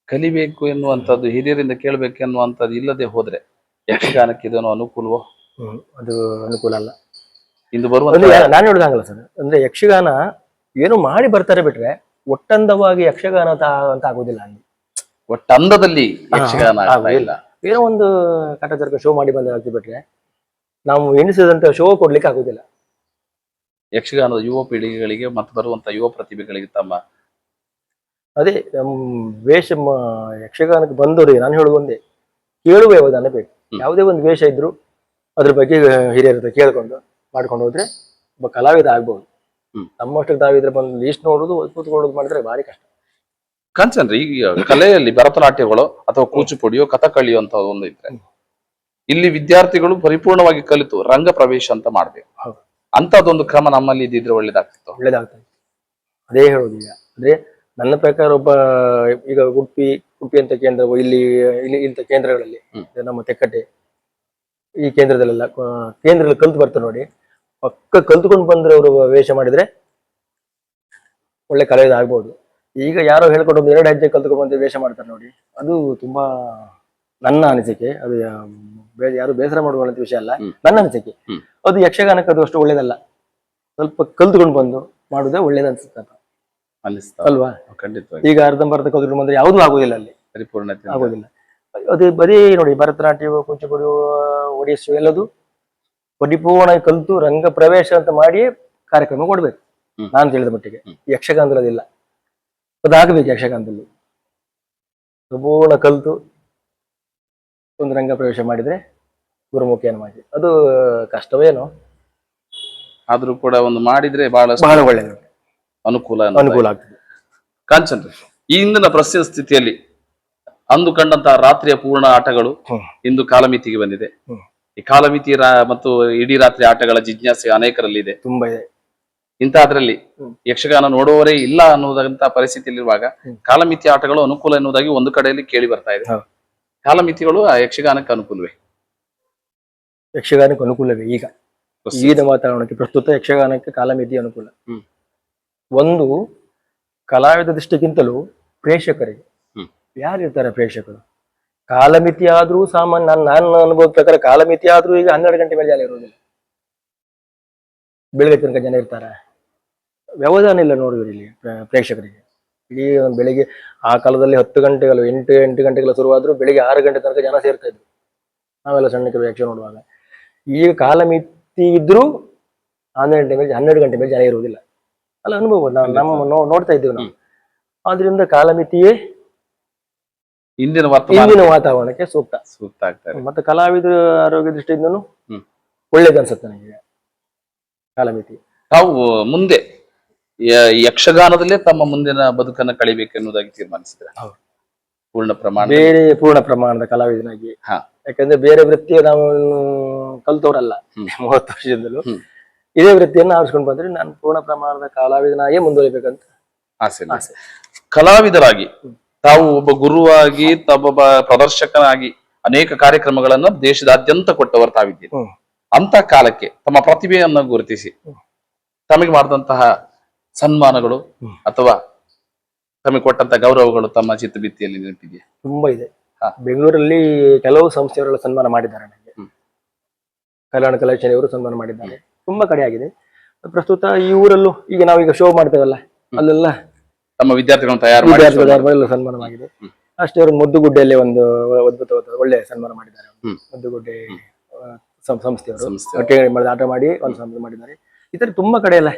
ಕಲಿಬೇಕು ಎನ್ನುವಂಥದ್ದು ಹಿರಿಯರಿಂದ ಕೇಳಬೇಕು ಎನ್ನುವಂಥದ್ದು ಇಲ್ಲದೆ ಹೋದ್ರೆ ಯಕ್ಷಗಾನಕ್ಕೆ ಇದನ್ನು ಅನುಕೂಲವೋ? ಅದು ಅನುಕೂಲ ಅಲ್ಲ. ಇಂದು ಬರುವ ಬರುವಂತ ನಾನು ಹೇಳ್ದಂಗಲ್ಲ ಸರ್. ಅಂದ್ರೆ ಯಕ್ಷಗಾನ ಏನು ಮಾಡಿ ಬರ್ತಾರೆ ಬಿಟ್ರೆ ಒಟ್ಟಂದವಾಗಿ ಯಕ್ಷಗಾನ ಅಂತ ಆಗೋದಿಲ್ಲ ಅಲ್ಲಿ. ಒಟ್ಟಂದದಲ್ಲಿ ಯಕ್ಷಗಾನ ಆಗ್ತಾ. ಇಲ್ಲ. ಏನೋ ಒಂದು ಕಾಟಾಚಾರಕ ಶೋ ಮಾಡಿ ಬಂದ ಆಗ್ತಿ ಬಿಟ್ರೆ ನಾವು ಎಣಿಸಿದಂತ ಶೋ ಕೊಡ್ಲಿಕ್ಕೆ ಆಗುದಿಲ್ಲ. ಯಕ್ಷಗಾನದ ಯುವ ಪೀಳಿಗೆಗಳಿಗೆ ಮತ್ತು ಬರುವಂತ ಯುವ ಪ್ರತಿಭೆಗಳಿಗೆ ತಮ್ಮ ಅದೇ ನಮ್ ವೇಷ ಯಕ್ಷಗಾನಕ್ಕೆ ಬಂದವರಿಗೆ ನಾನು ಹೇಳುವ ಒಂದೇ. ಕೇಳುವ ವ್ಯವಧಾನ ಬೇಕು. ಯಾವುದೇ ಒಂದು ವೇಷ ಇದ್ರು ಅದ್ರ ಬಗ್ಗೆ ಹಿರಿಯರ ಕೇಳ್ಕೊಂಡು ಮಾಡ್ಕೊಂಡು ಹೋದ್ರೆ ಒಬ್ಬ ಕಲಾವಿದ ಆಗ್ಬಹುದು. ನಮ್ಮಷ್ಟಕ್ಕೆ ತಾವಿದ್ರೆ ಬಂದು ಲೀಸ್ಟ್ ನೋಡುದು ಕೂತ್ಕೊಳ್ಳೋದು ಮಾಡಿದ್ರೆ ಭಾರಿ ಕಷ್ಟ. ಕಾಂಚನ್ರಿ ಈಗ ಕಲೆಯಲ್ಲಿ ಭರತನಾಟ್ಯಗಳು ಅಥವಾ ಕೂಚುಪುಡಿಯೋ ಕಥಕಳಿಯೋ ಅಂತ ಒಂದು ಇದ್ರೆ ಇಲ್ಲಿ ವಿದ್ಯಾರ್ಥಿಗಳು ಪರಿಪೂರ್ಣವಾಗಿ ಕಲಿತು ರಂಗ ಪ್ರವೇಶ ಅಂತ ಮಾಡ್ಬೇಕು. ಅಂತದೊಂದು ಕ್ರಮ ನಮ್ಮಲ್ಲಿ ಇದ್ದಿದ್ರೆ ಒಳ್ಳೇದಾಗ್ತಿತ್ತು. ಒಳ್ಳೇದಾಗ್ತದೆ. ಅದೇ ಹೇಳೋದು ಈಗ. ಅಂದ್ರೆ ನನ್ನ ಪ್ರಕಾರ ಒಬ್ಬ ಈಗ ಉಡುಪಿ ಉಡುಪಿ ಅಂತ ಕೇಂದ್ರ ಇಲ್ಲಿ ಇಲ್ಲಿ ಇಂಥ ಕೇಂದ್ರಗಳಲ್ಲಿ. ನಮ್ಮ ತೆಕ್ಕಟ್ಟೆ ಈ ಕೇಂದ್ರದಲ್ಲೆಲ್ಲ ಕೇಂದ್ರದಲ್ಲಿ ಕಲ್ತು ಬರ್ತಾರೆ ನೋಡಿ. ಪಕ್ಕ ಕಲ್ತ್ಕೊಂಡು ಬಂದ್ರೆ ಅವರು ವೇಷ ಮಾಡಿದ್ರೆ ಒಳ್ಳೆ ಕಲಾವಿದ ಆಗ್ಬೋದು. ಈಗ ಯಾರೋ ಹೇಳ್ಕೊಂಡು ಒಂದು ಎರಡು ಹೆಜ್ಜೆ ಕಲ್ತ್ಕೊಂಡು ಬಂದು ವೇಷ ಮಾಡ್ತಾರೆ ನೋಡಿ. ಅದು ತುಂಬಾ ನನ್ನ ಅನಿಸಿಕೆ. ಅದು ಯಾರು ಬೇಸರ ಮಾಡುವಂತ ವಿಷಯ ಅಲ್ಲ. ನನ್ನ ಅನಿಸಿಕೆ. ಅದು ಯಕ್ಷಗಾನಕ್ಕೆ ಅದು ಅಷ್ಟು ಒಳ್ಳೇದಲ್ಲ. ಸ್ವಲ್ಪ ಕಲ್ತ್ಕೊಂಡು ಬಂದು ಮಾಡುದೇ ಒಳ್ಳೇದು ಅನ್ಸುತ್ತೆ ಅಲ್ವಾ? ಖಂಡಿತ ಈಗ ಅರ್ಧಂಬರ್ಧ ಕಲ್ತ್ಕೊಂಡು ಬಂದ್ರೆ ಯಾವ್ದು ಆಗುದಿಲ್ಲ ಅಲ್ಲಿ. ಪರಿಪೂರ್ಣತೆ ಆಗುದಿಲ್ಲ. ಅದು ಬರೀ ನೋಡಿ ಭರತನಾಟ್ಯ ಕೂಚಿಪುಡಿ ಒಡಿಸ್ಸು ಎಲ್ಲದು ಪರಿಪೂರ್ಣ ಕಲಿತು ರಂಗ ಪ್ರವೇಶ ಅಂತ ಮಾಡಿ ಕಾರ್ಯಕ್ರಮ ಕೊಡ್ಬೇಕು. ನಾನು ತಿಳಿದ ಮಟ್ಟಿಗೆ. ಯಕ್ಷಗಾನದಲ್ಲಿ ಅದಿಲ್ಲ. ಅದಾಗಬೇಕು ಯಕ್ಷಗಾನದಲ್ಲಿ. ಸಂಪೂರ್ಣ ಕಲ್ತು ಒಂದು ರಂಗ ಪ್ರವೇಶ ಮಾಡಿದ್ರೆ ಗುರುಮುಖಿಯನ್ನು ಮಾಡಿ ಅದು ಕಷ್ಟವೇನೋ. ಆದ್ರೂ ಕೂಡ ಒಂದು ಮಾಡಿದ್ರೆ ಬಹಳ ಬಹಳ ಒಳ್ಳೆಯದು ಅನುಕೂಲ ಅನುಕೂಲ ಆಗ್ತದೆ. ಕಾಂಚನ್ ಈ ಇಂದಿನ ಪ್ರಸ್ತುತ ಸ್ಥಿತಿಯಲ್ಲಿ ಅಂದು ಕಂಡಂತಹ ರಾತ್ರಿಯ ಪೂರ್ಣ ಆಟಗಳು ಇಂದು ಕಾಲಮಿತಿಗೆ ಬಂದಿದೆ. ಈ ಕಾಲಮಿತಿ ಮತ್ತು ಇಡೀ ರಾತ್ರಿ ಆಟಗಳ ಜಿಜ್ಞಾಸೆ ಅನೇಕರಲ್ಲಿ ಇದೆ. ತುಂಬಾ ಇದೆ. ಇಂತಹದ್ರಲ್ಲಿ ಅದರಲ್ಲಿ ಯಕ್ಷಗಾನ ನೋಡುವವರೇ ಇಲ್ಲ ಅನ್ನುವುದಂತ ಪರಿಸ್ಥಿತಿಯಲ್ಲಿರುವಾಗ. ಕಾಲಮಿತಿ ಆಟಗಳು ಅನುಕೂಲ ಎನ್ನುವುದಾಗಿ ಒಂದು ಕಡೆಯಲ್ಲಿ ಕೇಳಿ ಬರ್ತಾ ಇದೆ. ಕಾಲಮಿತಿಗಳು ಆ ಯಕ್ಷಗಾನಕ್ಕೆ ಅನುಕೂಲವೇ? ಯಕ್ಷಗಾನಕ್ಕೆ ಅನುಕೂಲವೇ ಈಗ? ಈಗಿನ ವಾತಾವರಣಕ್ಕೆ ಪ್ರಸ್ತುತ ಯಕ್ಷಗಾನಕ್ಕೆ ಕಾಲಮಿತಿ ಅನುಕೂಲ. ಒಂದು ಕಲಾವಿದ ದೃಷ್ಟಿಗಿಂತಲೂ ಪ್ರೇಕ್ಷಕರಿಗೆ. ಯಾರಿರ್ತಾರೆ ಪ್ರೇಕ್ಷಕರು? ಕಾಲಮಿತಿ ಆದರೂ ಸಾಮಾನ್ಯ ನಾನು ನನ್ನ ಅನುಭವದ ಪ್ರಕಾರ ಕಾಲಮಿತಿ ಆದರೂ ಈಗ ಹನ್ನೆರಡು ಗಂಟೆ ಮೇಲೆ ಜಾಲ ಇರೋದಿಲ್ಲ ಬೆಳಗ್ಗೆ ತನಕ ಜನ ಇರ್ತಾರೆ. ವ್ಯವಧಾನ ಇಲ್ಲ ನೋಡಿದ್ರಿ ಇಲ್ಲಿ ಪ್ರೇಕ್ಷಕರಿಗೆ. ಇಡೀ ಒಂದು ಬೆಳಿಗ್ಗೆ ಆ ಕಾಲದಲ್ಲಿ ಹತ್ತು ಗಂಟೆಗಳು ಎಂಟು ಎಂಟು ಗಂಟೆಗಳ ಶುರುವಾದರೂ ಬೆಳಿಗ್ಗೆ ಆರು ಗಂಟೆ ತನಕ ಜನ ಸೇರ್ತಾ ಇದ್ರು. ನಾವೆಲ್ಲ ಸಣ್ಣಕ್ಕೆ ಯಕ್ಷ ನೋಡುವಾಗ. ಈಗ ಕಾಲಮಿತಿ ಇದ್ರೂ ಹನ್ನೆರಡು ಗಂಟೆ ಮೇಲೆ ಹನ್ನೆರಡು ಗಂಟೆ ಮೇಲೆ ಜನ ಇರುವುದಿಲ್ಲ. ಅಲ್ಲ ಅನುಭವ ನಾವು ನಮ್ಮ ನೋಡ್ತಾ ಇದ್ದೀವಿ ನಾವು. ಆದ್ರಿಂದ ಕಾಲಮಿತಿಯೇ ಇಂದಿನ ಇಂದಿನ ವಾತಾವರಣಕ್ಕೆ ಸೂಕ್ತ ಸೂಕ್ತ ಆಗ್ತಾ ಮತ್ತೆ ಕಲಾವಿದರ ಆರೋಗ್ಯ ದೃಷ್ಟಿಯಿಂದನೂ ಹ್ಮ್. ಒಳ್ಳೇದು ಅನ್ಸುತ್ತೆ ನನಗೆ ಕಾಲಮಿತಿ ತಾವು ಮುಂದೆ ಯಕ್ಷಗಾನದಲ್ಲೇ ತಮ್ಮ ಮುಂದಿನ ಬದುಕನ್ನ ಕಳಿಬೇಕೆನ್ನುವುದಾಗಿ ತೀರ್ಮಾನಿಸಿದ್ರೆ ಹೌದು. ಪೂರ್ಣ ಪ್ರಮಾಣ ಬೇರೆ ಪೂರ್ಣ ಪ್ರಮಾಣದ ಕಲಾವಿದನಾಗಿ ಹಾ. ಯಾಕಂದ್ರೆ ಬೇರೆ ವೃತ್ತಿಯ ನಾವು ಕಲ್ತವ್ರಲ್ಲ. ಮೂವತ್ತು ವರ್ಷದಿಂದಲೂ. ಇದೇ ವೃತ್ತಿಯನ್ನು ಆರಿಸ್ಕೊಂಡು ಬಂದ್ರೆ ನಾನು ಪೂರ್ಣ ಪ್ರಮಾಣದ ಕಲಾವಿದನಾಗೇ ಮುಂದುವರಿಬೇಕಂತ ಆಸೆ. ಆಸೆ ಕಲಾವಿದರಾಗಿ ತಾವು ಒಬ್ಬ ಗುರುವಾಗಿ ತಮ್ಮ ಪ್ರದರ್ಶಕನಾಗಿ ಅನೇಕ ಕಾರ್ಯಕ್ರಮಗಳನ್ನ ದೇಶದಾದ್ಯಂತ ಕೊಟ್ಟವರು ತಾವಿದ್ದೀರಿ. ಅಂತ ಕಾಲಕ್ಕೆ ತಮ್ಮ ಪ್ರತಿಭೆಯನ್ನು ಗುರುತಿಸಿ ತಮಗೆ ಮಾಡಿದಂತಹ ಸನ್ಮಾನಗಳು ಅಥವಾ ತಮಗೆ ಕೊಟ್ಟಂತ ಗೌರವಗಳು ತಮ್ಮ ಚಿತ್ತಬಿತ್ತಿಯಲ್ಲಿ ನೆನಪಿದೆ ತುಂಬಾ ಇದೆ. ಹಾ. ಬೆಂಗಳೂರಲ್ಲಿ ಕೆಲವು ಸಂಸ್ಥೆಗಳು ಸನ್ಮಾನ ಮಾಡಿದ್ದಾರೆ ನನಗೆ. ಕಲ್ಯಾಣ ಕಲಾಶನಿಯವರು ಸನ್ಮಾನ ಮಾಡಿದ್ದಾರೆ. ತುಂಬಾ ಕಡೆ ಆಗಿದೆ ಪ್ರಸ್ತುತ ಈ ಊರಲ್ಲೂ ಈಗ ನಾವೀಗ ಶೋ ಮಾಡ್ತೇವಲ್ಲ ಅಲ್ಲೆಲ್ಲ ತಮ್ಮ ವಿದ್ಯಾರ್ಥಿಗಳನ್ನು ತಯಾರು ಮಾಡಿ ವಿದ್ಯಾರ್ಥಿಗಳ ಸನ್ಮಾನವಾಗಿದೆ. ಅಷ್ಟೇ ಅವರು ಮುದ್ದುಗುಡ್ಡೆಯಲ್ಲಿ ಒಂದು ಅದ್ಭುತವಾದ ಒಳ್ಳೆ ಸನ್ಮಾನ ಮಾಡಿದ್ದಾರೆ. ಮುದ್ದುಗುಡ್ಡೆ ಸಂಸ್ಥೆಯವರು. ಮಾಡಿದ ಆಟ ಮಾಡಿ ಒಂದು ಸನ್ಮಾನ ಮಾಡಿದ್ದಾರೆ. ಈ ತರ ತುಂಬಾ ಕಡೆ ಎಲ್ಲ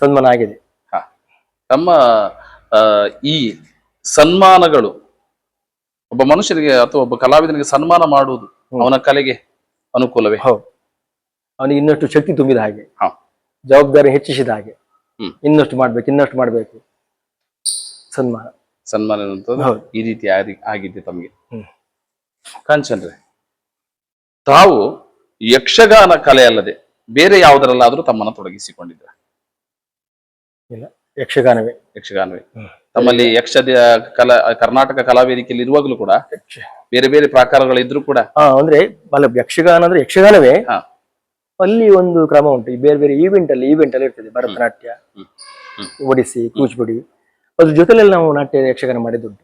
ಸನ್ಮಾನ ಆಗಿದೆ. ಹಾ. ತಮ್ಮ ಈ ಸನ್ಮಾನಗಳು ಒಬ್ಬ ಮನುಷ್ಯನಿಗೆ ಅಥವಾ ಒಬ್ಬ ಕಲಾವಿದನಿಗೆ ಸನ್ಮಾನ ಮಾಡುವುದು ಅವನ ಕಲೆಗೆ ಅನುಕೂಲವೇ? ಹೌದು. ಅವನಿಗೆ ಇನ್ನಷ್ಟು ಶಕ್ತಿ ತುಂಬಿದ ಹಾಗೆ. ಜವಾಬ್ದಾರಿ ಹೆಚ್ಚಿಸಿದ ಹಾಗೆ. ಇನ್ನಷ್ಟು ಮಾಡ್ಬೇಕು ಇನ್ನಷ್ಟು ಮಾಡ್ಬೇಕು. ಸನ್ಮಾನ ಸನ್ಮಾನ ಅನ್ನುವಂಥದ್ದು ಹೌದು. ಈ ರೀತಿ ಆಗಿ- ಆಗಿದೆ ತಮಗೆ ಹ್ಮ್. ಕಾಂಚನ್ರೆ ತಾವು ಯಕ್ಷಗಾನ ಕಲೆ ಅಲ್ಲದೆ ಬೇರೆ ಯಾವುದರಲ್ಲಾದ್ರೂ ತಮ್ಮನ್ನ ಇಲ್ಲ ಯಕ್ಷಗಾನವೇ ಯಕ್ಷಗಾನವೇ ಹ್ಮ್. ತಮ್ಮಲ್ಲಿ ಯಕ್ಷ ಕಲಾ ಕರ್ನಾಟಕ ಕಲಾವೇದಿಕೆಯಲ್ಲಿ ಇರುವಾಗಲೂ ಕೂಡ ಬೇರೆ ಬೇರೆ ಬೇರೆ ಪ್ರಕಾರಗಳಿದ್ರು ಕೂಡ ಹಾ ಅಂದ್ರೆ ಅಲ್ಲ ಯಕ್ಷಗಾನ ಅಂದ್ರೆ ಯಕ್ಷಗಾನವೇ ಹಾ. ಅಲ್ಲಿ ಒಂದು ಕ್ರಮ ಉಂಟು ಈ ಬೇರೆ ಬೇರೆ ಈವೆಂಟ್ ಅಲ್ಲಿ ಈವೆಂಟ್ ಅಲ್ಲಿ ಇರ್ತದೆ ಭರತನಾಟ್ಯ ಹ್ಮ್. ಹ್ಮ್. ಒಡಿಸ್ಸಿ ಕೂಚಿಪುಡಿ ಅದ್ರ ಜೊತೆಲೆಲ್ಲ ನಾವು ನಾಟ್ಯ ಯಕ್ಷಗಾನ ಮಾಡಿದ್ದುಂಟು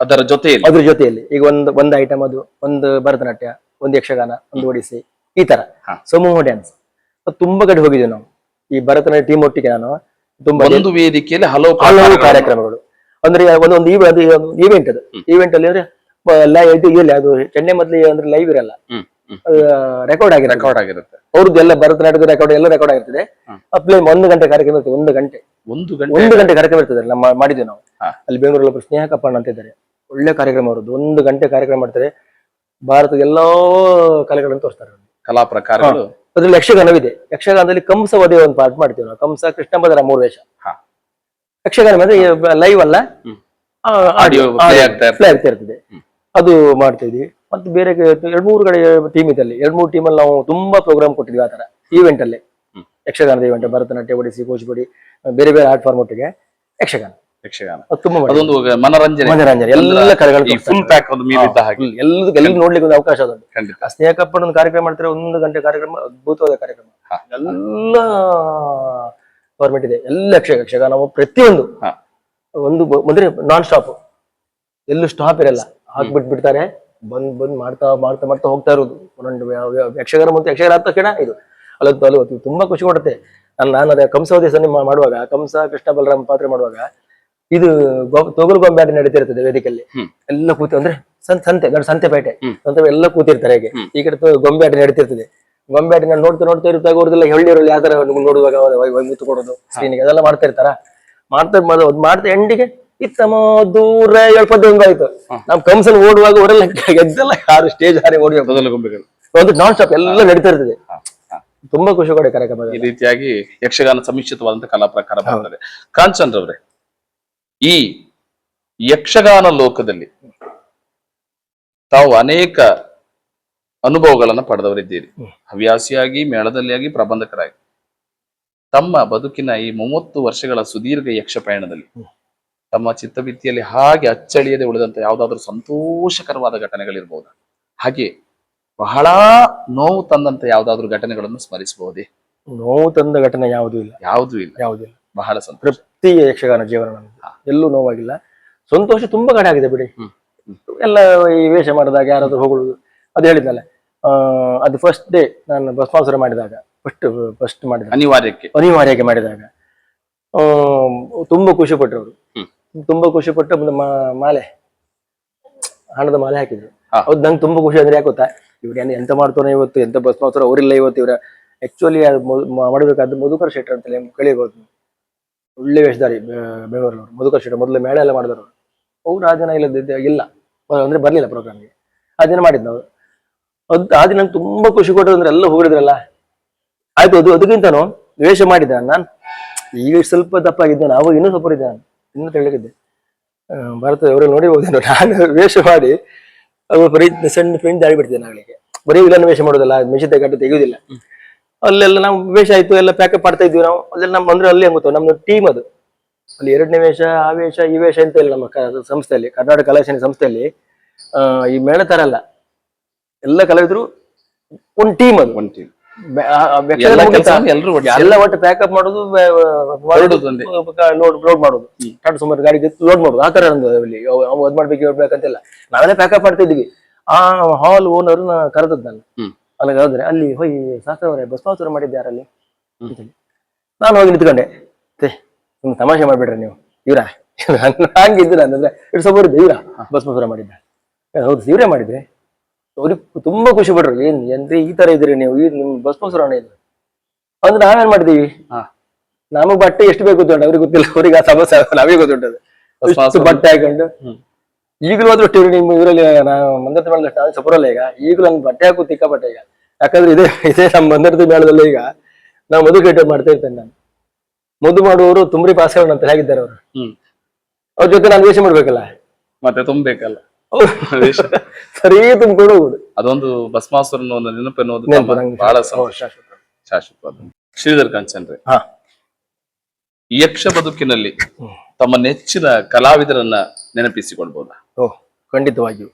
ಅದರ ಜೊತೆಯಲ್ಲಿ? ಅದ್ರ ಜೊತೆಯಲ್ಲಿ. ಈಗ ಒಂದು ಒಂದು ಐಟಮ್ ಅದು ಒಂದು ಭರತನಾಟ್ಯ ಒಂದು ಯಕ್ಷಗಾನ ಒಂದು ಒಡಿಸಿ ಈ ತರ. ಸಮೂಹ ಡ್ಯಾನ್ಸ್ ತುಂಬಾ ಕಡೆ ಹೋಗಿದ್ದೀವಿ ನಾವು. ಈ ಭರತನಾಟ್ಯ ಟೀಮ್ ಒಟ್ಟಿಗೆ ನಾನು ತುಂಬಾ ಒಂದು ವೇದಿಕೆಯಲ್ಲಿ ಹಲವು ಹಲವು ಕಾರ್ಯಕ್ರಮಗಳು. ಅಂದ್ರೆ ಒಂದೊಂದು ಈವೆಂಟ್ ಅದು. ಈವೆಂಟ್ ಅಲ್ಲಿ ಅಂದ್ರೆ ಲೈವ್ ಇದು ಇಲ್ಲ ಅದು ಚೆನ್ನೈ ಮೊದ್ಲು ಅಂದ್ರೆ ಲೈವ್ ಇರಲ್ಲ. ರೆಕಾರ್ಡ್ ಆಗಿ ರೆಕಾರ್ಡ್ ಆಗಿರುತ್ತೆ. ಅವ್ರದ್ದು ಎಲ್ಲ ಭರತನಾಟ್ಯದ ರೆಕಾರ್ಡ್ ಎಲ್ಲ ರೆಕಾರ್ಡ್ ಆಗಿರ್ತದೆ. ಅಪ್ಲೈ ಪ್ಲೇ ಒಂದು ಗಂಟೆ ಕಾರ್ಯಕ್ರಮ ಇರ್ತದೆ ಒಂದು ಗಂಟೆ. ಒಂದು ಗಂಟೆ? ಒಂದು ಗಂಟೆ ಕಾರ್ಯಕ್ರಮ ಇರ್ತದೆ ನಮ್ಮ ಮಾಡಿದ್ವಿ ನಾವು. ಅಲ್ಲಿ ಬೆಂಗಳೂರಲ್ಲಿ ಒಬ್ಬರು ಸ್ನೇಹ ಕಪ್ಪಣ್ಣ ಅಂತ ಇದ್ದಾರೆ. ಒಳ್ಳೆ ಕಾರ್ಯಕ್ರಮ ಅವರದ್ದು. ಒಂದು ಗಂಟೆ ಕಾರ್ಯಕ್ರಮ ಮಾಡ್ತಾರೆ. ಭಾರತದ ಎಲ್ಲಾ ಕಲೆಗಳನ್ನು ತೋರಿಸ್ತಾರೆ ಕಲಾ ಪ್ರಕಾರಗಳು? ಅದ್ರಲ್ಲಿ ಯಕ್ಷಗಾನವಿದೆ. ಯಕ್ಷಗಾನದಲ್ಲಿ ಕಂಸ ವಧೆ ಒಂದು ಪಾರ್ಟ್ ಮಾಡ್ತೀವಿ ನಾವು. ಕಂಸ ಕೃಷ್ಣ ಬದರ ಮೂರು ವೇಷ. ಯಕ್ಷಗಾನ ಅಂದ್ರೆ ಲೈವ್ ಅಲ್ಲ? ಇರ್ತದೆ. ಪ್ಲೇ ಆಗ್ತಾ ಇರ್ತದೆ. ಅದು ಮಾಡ್ತಿದ್ವಿ ಮತ್ತೆ ಬೇರೆ ಎರಡ್ ಮೂರು ಕಡೆ ಟೀಮ್ ಇದೆ ಅಲ್ಲಿ ಎರಡ್ ಮೂರು ಟೀಮಲ್ಲಿ ನಾವು ತುಂಬಾ ಪ್ರೋಗ್ರಾಮ್ ಕೊಟ್ಟಿದ್ವಿ ಆ ತರ ಈವೆಂಟ್ ಅಲ್ಲಿ. ಯಕ್ಷಗಾನದ ಈವೆಂಟ್ ಭರತನಾಟ್ಯ ಒಡಿಸಿ ಕೂಚಿಪುಡಿ ಬೇರೆ ಬೇರೆ ಆರ್ಟ್ ಫಾರ್ಮ್ ಒಟ್ಟಿಗೆ ಯಕ್ಷಗಾನ. ಯಕ್ಷಗಾನ. ತುಂಬಾ ಅದೊಂದು ಮನರಂಜನೆ. ಮನರಂಜನೆ. ಎಲ್ಲ ಕಲೆಗಳು ಫುಲ್ ಪ್ಯಾಕ್ ಒಂದು ಮೀರಿದ್ದ ಹಾಗೆ. ಎಲ್ಲದಕ್ಕೆ ಎಲ್ಲ ನೋಡ್ಲಿಕ್ಕೆ ಒಂದು ಅವಕಾಶ ಅದೊಂದು ಆ ಸ್ನೇಹ ಕಪ್ಪ ಒಂದು ಕಾರ್ಯಕ್ರಮ ಮಾಡ್ತಾರೆ ಒಂದು ಗಂಟೆ ಕಾರ್ಯಕ್ರಮ ಅದ್ಭುತವಾದ ಕಾರ್ಯಕ್ರಮ. ಎಲ್ಲ ಗೌರ್ಮೆಂಟ್ ಇದೆ. ಎಲ್ಲ ಯಕ್ಷ ಯಕ್ಷಗಾನ ಪ್ರತಿಯೊಂದು. ಒಂದು ಅಂದ್ರೆ ನಾನ್ ಸ್ಟಾಪ್ ಎಲ್ಲೂ ಸ್ಟಾಪ್ ಇರಲ್ಲ. ಹಾಕ್ಬಿಟ್ ಬಿಡ್ತಾರೆ ಬಂದ್ ಬಂದ್ ಮಾಡ್ತಾ ಮಾಡ್ತಾ ಮಾಡ್ತಾ ಹೋಗ್ತಾ ಇರೋದು ಒಂದೊಂದು ಯಕ್ಷಗಾನ ಮತ್ತು ಯಕ್ಷಗಾನ ಆದ ತಕ್ಷಣ ಇದು ಅಲ್ಲತ್ತು ಅಲ್ಲವತ್ತು ತುಂಬಾ ಖುಷಿ ಕೊಡುತ್ತೆ ನಾನು ನಾನು ಅದೇ ಕಂಸವತಿ ಸನ್ನಿ ಮಾಡುವಾಗ ಕಂಸ ಕೃಷ್ಣ ಬಲರಾಮ್ ಪಾತ್ರೆ ಮಾಡುವಾಗ ಇದು ತೊಗಲು ಗೊಂಬೆ ನಡೀತಿರ್ತದೆ ವೇದಿಕೆಯಲ್ಲಿ. ಎಲ್ಲ ಕೂತು ಅಂದ್ರೆ ಸಂತೆ ದೊಡ್ಡ ಸಂತೆ ಪೇಟೆ ಹ್ಮ್. ಸಂತೆ ಎಲ್ಲ ಕೂತಿರ್ತಾರೆ ಹೇಗೆ ಈ ಕಡೆ ಗೊಂಬೆ ಆಟ ನಡೀತಿರ್ತದೆ ಗೊಂಬೆ ಆಟ ನೋಡ್ತಾ ನೋಡ್ತಾ ಇರ್ತಾಗ ಅವ್ರದ್ದೆಲ್ಲ ಹೆಳ್ಳಿರಲ್ಲಿ ಯಾವ ತರ ನೋಡುವಾಗ ಮುತ್ತು ಕೊಡೋದು ಸ್ಕ್ರೀನಿಗೆ ಅದೆಲ್ಲ ಮಾಡ್ತಾ ಇರ್ತಾರ ಮಾಡ್ತಾ ಮಾಡ್ತಾ ಎಂಡಿಗೆ ಇತ್ತಮ ದೂರ ಹೇಳ್ಪದ್ದು ಒಂದು ಆಯ್ತು ನಮ್ ಕಂಸನ್ ಓಡುವಾಗ ಹೊರಲ್ಲ ಗೆದ್ದೆಲ್ಲ ಯಾರು ಸ್ಟೇಜ್ ಹಾರಿ ಓಡಿ ಮೊದಲ ಗೊಂಬೆಗಳು ಒಂದು ನಾನ್ ಸ್ಟಾಪ್ ಎಲ್ಲ ನಡೀತಾ ಇರ್ತದೆ. ತುಂಬಾ ಖುಷಿ ಕೊಡೆ ಕಾರ್ಯಕ್ರಮ ಈ ರೀತಿಯಾಗಿ ಯಕ್ಷಗಾನ ಸಮಿಶ್ರಿತವಾದಂತಹ ಕಲಾ ಪ್ರಕಾರ ಬರ್ತದೆ. ಕಾಂಚನ್ ರವ್ರೆ ಈ ಯಕ್ಷಗಾನ ಲೋಕದಲ್ಲಿ ತಾವು ಅನೇಕ ಅನುಭವಗಳನ್ನ ಪಡೆದವರಿದ್ದೀರಿ. ಹವ್ಯಾಸಿಯಾಗಿ ಮೇಳದಲ್ಲಿ ಆಗಿ ಪ್ರಬಂಧಕರಾಗಿ. ತಮ್ಮ ಬದುಕಿನ ಈ ಮೂವತ್ತು ವರ್ಷಗಳ ಸುದೀರ್ಘ ಯಕ್ಷ ಪಯಣದಲ್ಲಿ ತಮ್ಮ ಚಿತ್ತವಿತ್ತಿಯಲ್ಲಿ ಹಾಗೆ ಅಚ್ಚಳಿಯದೆ ಉಳಿದಂತ ಯಾವುದಾದ್ರೂ ಸಂತೋಷಕರವಾದ ಘಟನೆಗಳಿರ್ಬೋದು? ಹಾಗೆ ಬಹಳ ನೋವು ತಂದಂತ ಯಾವ್ದಾದ್ರು ಘಟನೆಗಳನ್ನು ಸ್ಮರಿಸಬಹುದೇ ನೋವು ತಂದ ಘಟನೆ ಯಾವುದೂ ಇಲ್ಲ. ಯಾವುದೂ ಇಲ್ಲ. ಯಾವುದೂ ಇಲ್ಲ. ಬಹಳ ಸಂತೃಪ್ತಿ ತೃಪ್ತಿ ಯಕ್ಷಗಾನ ಜೀವನ ನಮ್ದು ಎಲ್ಲೂ ನೋವಾಗಿಲ್ಲ. ಸಂತೋಷ ತುಂಬಾ ಕಡೆ ಆಗಿದೆ ಬಿಡಿ. ಎಲ್ಲ ಈ ವೇಷ ಮಾಡಿದಾಗ ಯಾರಾದ್ರೂ ಹೋಗುದು ಅದು ಹೇಳಿದ್ನಲ್ಲ ಆ, ಅದು ಫಸ್ಟ್ ಡೇ ನಾನು ಭಸ್ಮಾಸುರ ಮಾಡಿದಾಗ ಫಸ್ಟ್ ಫಸ್ಟ್ ಮಾಡಿದ ಅನಿವಾರ್ಯಕ್ಕೆ. ಅನಿವಾರ್ಯಕ್ಕೆ ಮಾಡಿದಾಗ ಆ, ತುಂಬಾ ಖುಷಿ ಪಟ್ಟರು. ತುಂಬಾ ಖುಷಿ ಪಟ್ಟು ಒಂದು ಮಾ- ಮಾಲೆ ಹಣದ ಮಾಲೆ ಹಾಕಿದ್ರು. ಹಾ. ಹೌದು ನಂಗೆ ತುಂಬಾ ಖುಷಿ ಅಂದ್ರೆ ಯಾಕೆ ಗೊತ್ತಾ? ಇವ್ರು ಏನ್ ಎಂತ ಮಾಡ್ತಾರೆ ಇವತ್ತು ಎಂತ ಭಸ್ಮಾಸುರ ಅವರಿಲ್ಲ ಇವತ್ತು ಇವ್ರ. ಆಕ್ಚುಲಿ ಅದು ಮೊ- ಮ- ಮಾಡಬೇಕಾದ್ದು ಮಧುಕರ್ ಶೆಟ್ಟರ್ ಅಂತಲೇ ಕಳಿಬಹುದು ಒಳ್ಳೆ ವೇಷಧಾರಿ ಬೆಂಗಳೂರು ಬೆಂಗಳೂರಿನವರು ಮಧುಕರ್ ಶೆಟ್ಟರ್ ಮೊದಲು ಮೇಳ ಎಲ್ಲ ಮಾಡಿದ್ರು ಅವ್ರು. ಆ ದಿನ ಇಲ್ಲದಿದ್ದ ಇಲ್ಲ. ಅಂದ್ರೆ ಬರ್ಲಿಲ್ಲ ಪ್ರೋಗ್ರಾಮ್ಗೆ ಆ ದಿನ ಮಾಡಿದ್ ನಾವು ಅದ್ ಆ ದಿನ ನಂಗೆ ತುಂಬಾ ಖುಷಿ ಕೊಟ್ಟರು ಅಂದ್ರೆ ಎಲ್ಲ ಹೋಗಿದ್ರಲ್ಲ ಆಯ್ತು ಅದು ಅದಕ್ಕಿಂತನೂ ವೇಷ ಮಾಡಿದ್ದ ನಾನು. ಈಗ ಸ್ವಲ್ಪ ದಪ್ಪ ನಾವು ಅವಾಗ ಇನ್ನೂ ಸ್ವಲ್ಪ ಇದ್ದೆ ನಾನು. ಇನ್ನೂ ತೆಳ್ಳಗಿದ್ದೆ ಭಾರತದ ಅವರು ನೋಡಿ ನೋಡಿರ್ಬೋದೇನೋ ನಾನು ವೇಷ ಮಾಡಿ ಅವರು ಬರೀ ಸಣ್ಣ ಫ್ರೆಂಡ್ ದಾಳಿ ಬಿಡ್ತೇನೆ ನಾಳೆಗೆ. ಬರೀ ವಿಲನ್ ವೇಷ ಮಾಡೋದಲ್ಲ ಮೆಷಿತೆ ತೆಗೆದು ತೆಗೆಯುವುದಿಲ್ಲ. ಅಲ್ಲೆಲ್ಲ ನಾವು ವೇಷ ಆಯ್ತು ಎಲ್ಲ ಪ್ಯಾಕಪ್ ಮಾಡ್ತಾ ಇದ್ವಿ ನಾವು. ಅದೆಲ್ಲ ನಮ್ಮ ಅಂದ್ರೆ ಅಲ್ಲಿ ಹೆಂಗ್ ನಮ್ಮದು ನಮ್ದು ಟೀಮ್ ಅದು. ಅಲ್ಲಿ ಎರಡನೇ ವೇಷ ಆ ವೇಷ ಈ ವೇಷ ಅಂತ ಇಲ್ಲ ನಮ್ಮ ಸಂಸ್ಥೆಯಲ್ಲಿ ಕರ್ನಾಟಕ ಕಲಾಶಾನಿ ಸಂಸ್ಥೆಯಲ್ಲಿ. ಈ ಮೇಳ ತರ ಅಲ್ಲ. ಎಲ್ಲ ಕಲಾವಿದರು ಒಂದು ಟೀಮ್ ಅದು. ಒಂದು team. ಎಲ್ಲ ಒಟ್ಟು ಪ್ಯಾಕಪ್ ಮಾಡೋದು. ಲೋಡ್ ಮಾಡೋದು ಟಾಟಾ ಸುಮಾರು ಗಾಡಿ ಲೋಡ್ ಮಾಡೋದು. ಆ ತರ ಅಲ್ಲಿ. ಅದ್ ಮಾಡ್ಬೇಕು ನಾವೆಲ್ಲ ಪ್ಯಾಕಪ್ ಆ ಹಾಲ್ ಓನರ್ ಕರೆದದ್ ನಾನು. ಅಲ್ಲಿಗೆ ಹೋದ್ರೆ ಅಲ್ಲಿ ಹೋಯ್ ಶಾಸ್ತ್ರವರೇ ಯಾರಲ್ಲಿ. ನಾನು ಹೋಗಿ ನಿಂತ್ಕೊಂಡೆ. ನಿಮ್ ತಮಾಷೆ ಮಾಡ್ಬಿಡ್ರಿ ನೀವು. ಇವ್ರ? ಹಂಗಿದ್ದು ನಾನು ಅಂದ್ರೆ ಇಟ್ಟು ಸ್ವಲ್ಪ ಇವ್ರ? ಭಸ್ಮಾಸುರ ಮಾಡಿದ್ದ. ಹೌದು ಇವ್ರೇ ಮಾಡಿದ್ರೆ. ಅವ್ರಿಗೆ ತುಂಬಾ ಖುಷಿ ಪಡ್ರಿ ಏನ್ ಎಂದ್ರೆ ಈ ತರ ಇದ್ರಿ ನೀವು ಈ ನಿಮ್ ಭಸ್ಮಾಸುರ ಇದ್ರಿ. ಅಂದ್ರೆ ನಾವೇನ್ ಮಾಡ್ತೀವಿ? ಹಾ. ನಮಗ್ ಬಟ್ಟೆ ಎಷ್ಟು ಬೇಕು ಗೊತ್ತುಂಟು ಅವ್ರಿಗೆ ಗೊತ್ತಿಲ್ಲ ಅವ್ರಿಗೆ ಆ ಸಮಸ್ಯೆ ನಾವೇ ಗೊತ್ತುಂಟದು. ಬಟ್ಟೆ ಹಾಕೊಂಡು. ಈಗಲೂ ಆದ್ರೂ ಟಿವಿ ನಿಮ್ಮ ಇವರಲ್ಲಿ ನಾವು ಮಂದರ್ತಿ ಮೇಲೆ ನಾನು ಸಪುರಲ್ಲ ಈಗ. ಈಗಲೂ ನಂಗೆ ಬಟ್ಟೆ ಹಾಕು ತಿಕ್ಕ ಬಟ್ಟೆ ಈಗ. ಯಾಕಂದ್ರೆ ಇದೇ ಇದೇ ನಮ್ಮ ಮಂದಿರದ ಮೇಳದಲ್ಲಿ ಈಗ ನಾವು ಮಧು ಕೆಟ್ಟ ಮಾಡ್ತಾ ಇರ್ತೇನೆ ನಾನು. ಮದು ಮಾಡುವವರು ತುಮ್ರಿ ಪಾಸ್ ಅಂತ ಹೇಗಿದ್ದಾರೆ ಅವರು? ಅವ್ರ ಜೊತೆ ನಾನು ವೇಷ ಮಾಡ್ಬೇಕಲ್ಲ? ಮತ್ತೆ ತುಂಬಬೇಕಲ್ಲ. ಸರಿ ತುಂಬಿಕೊಂಡು ಹೋಗುದು. ಅದೊಂದು ಭಸ್ಮಾಸುರನ ಒಂದು ನೆನಪು ತಮ್ಮ ಬಹಳ ಸಂತೋಷ ಶಾಶ್ವತ. ಶಾಶ್ವತವಾದ. ಶ್ರೀಧರ್ ಕಾಂಚನ್ರೆ ಹಾ. ಯಕ್ಷ ಬದುಕಿನಲ್ಲಿ ತಮ್ಮ ನೆಚ್ಚಿನ ಕಲಾವಿದರನ್ನ ನೆನಪಿಸಿಕೊಳ್ಬಹುದಾ ಓ ಖಂಡಿತವಾಗಿಯೂ.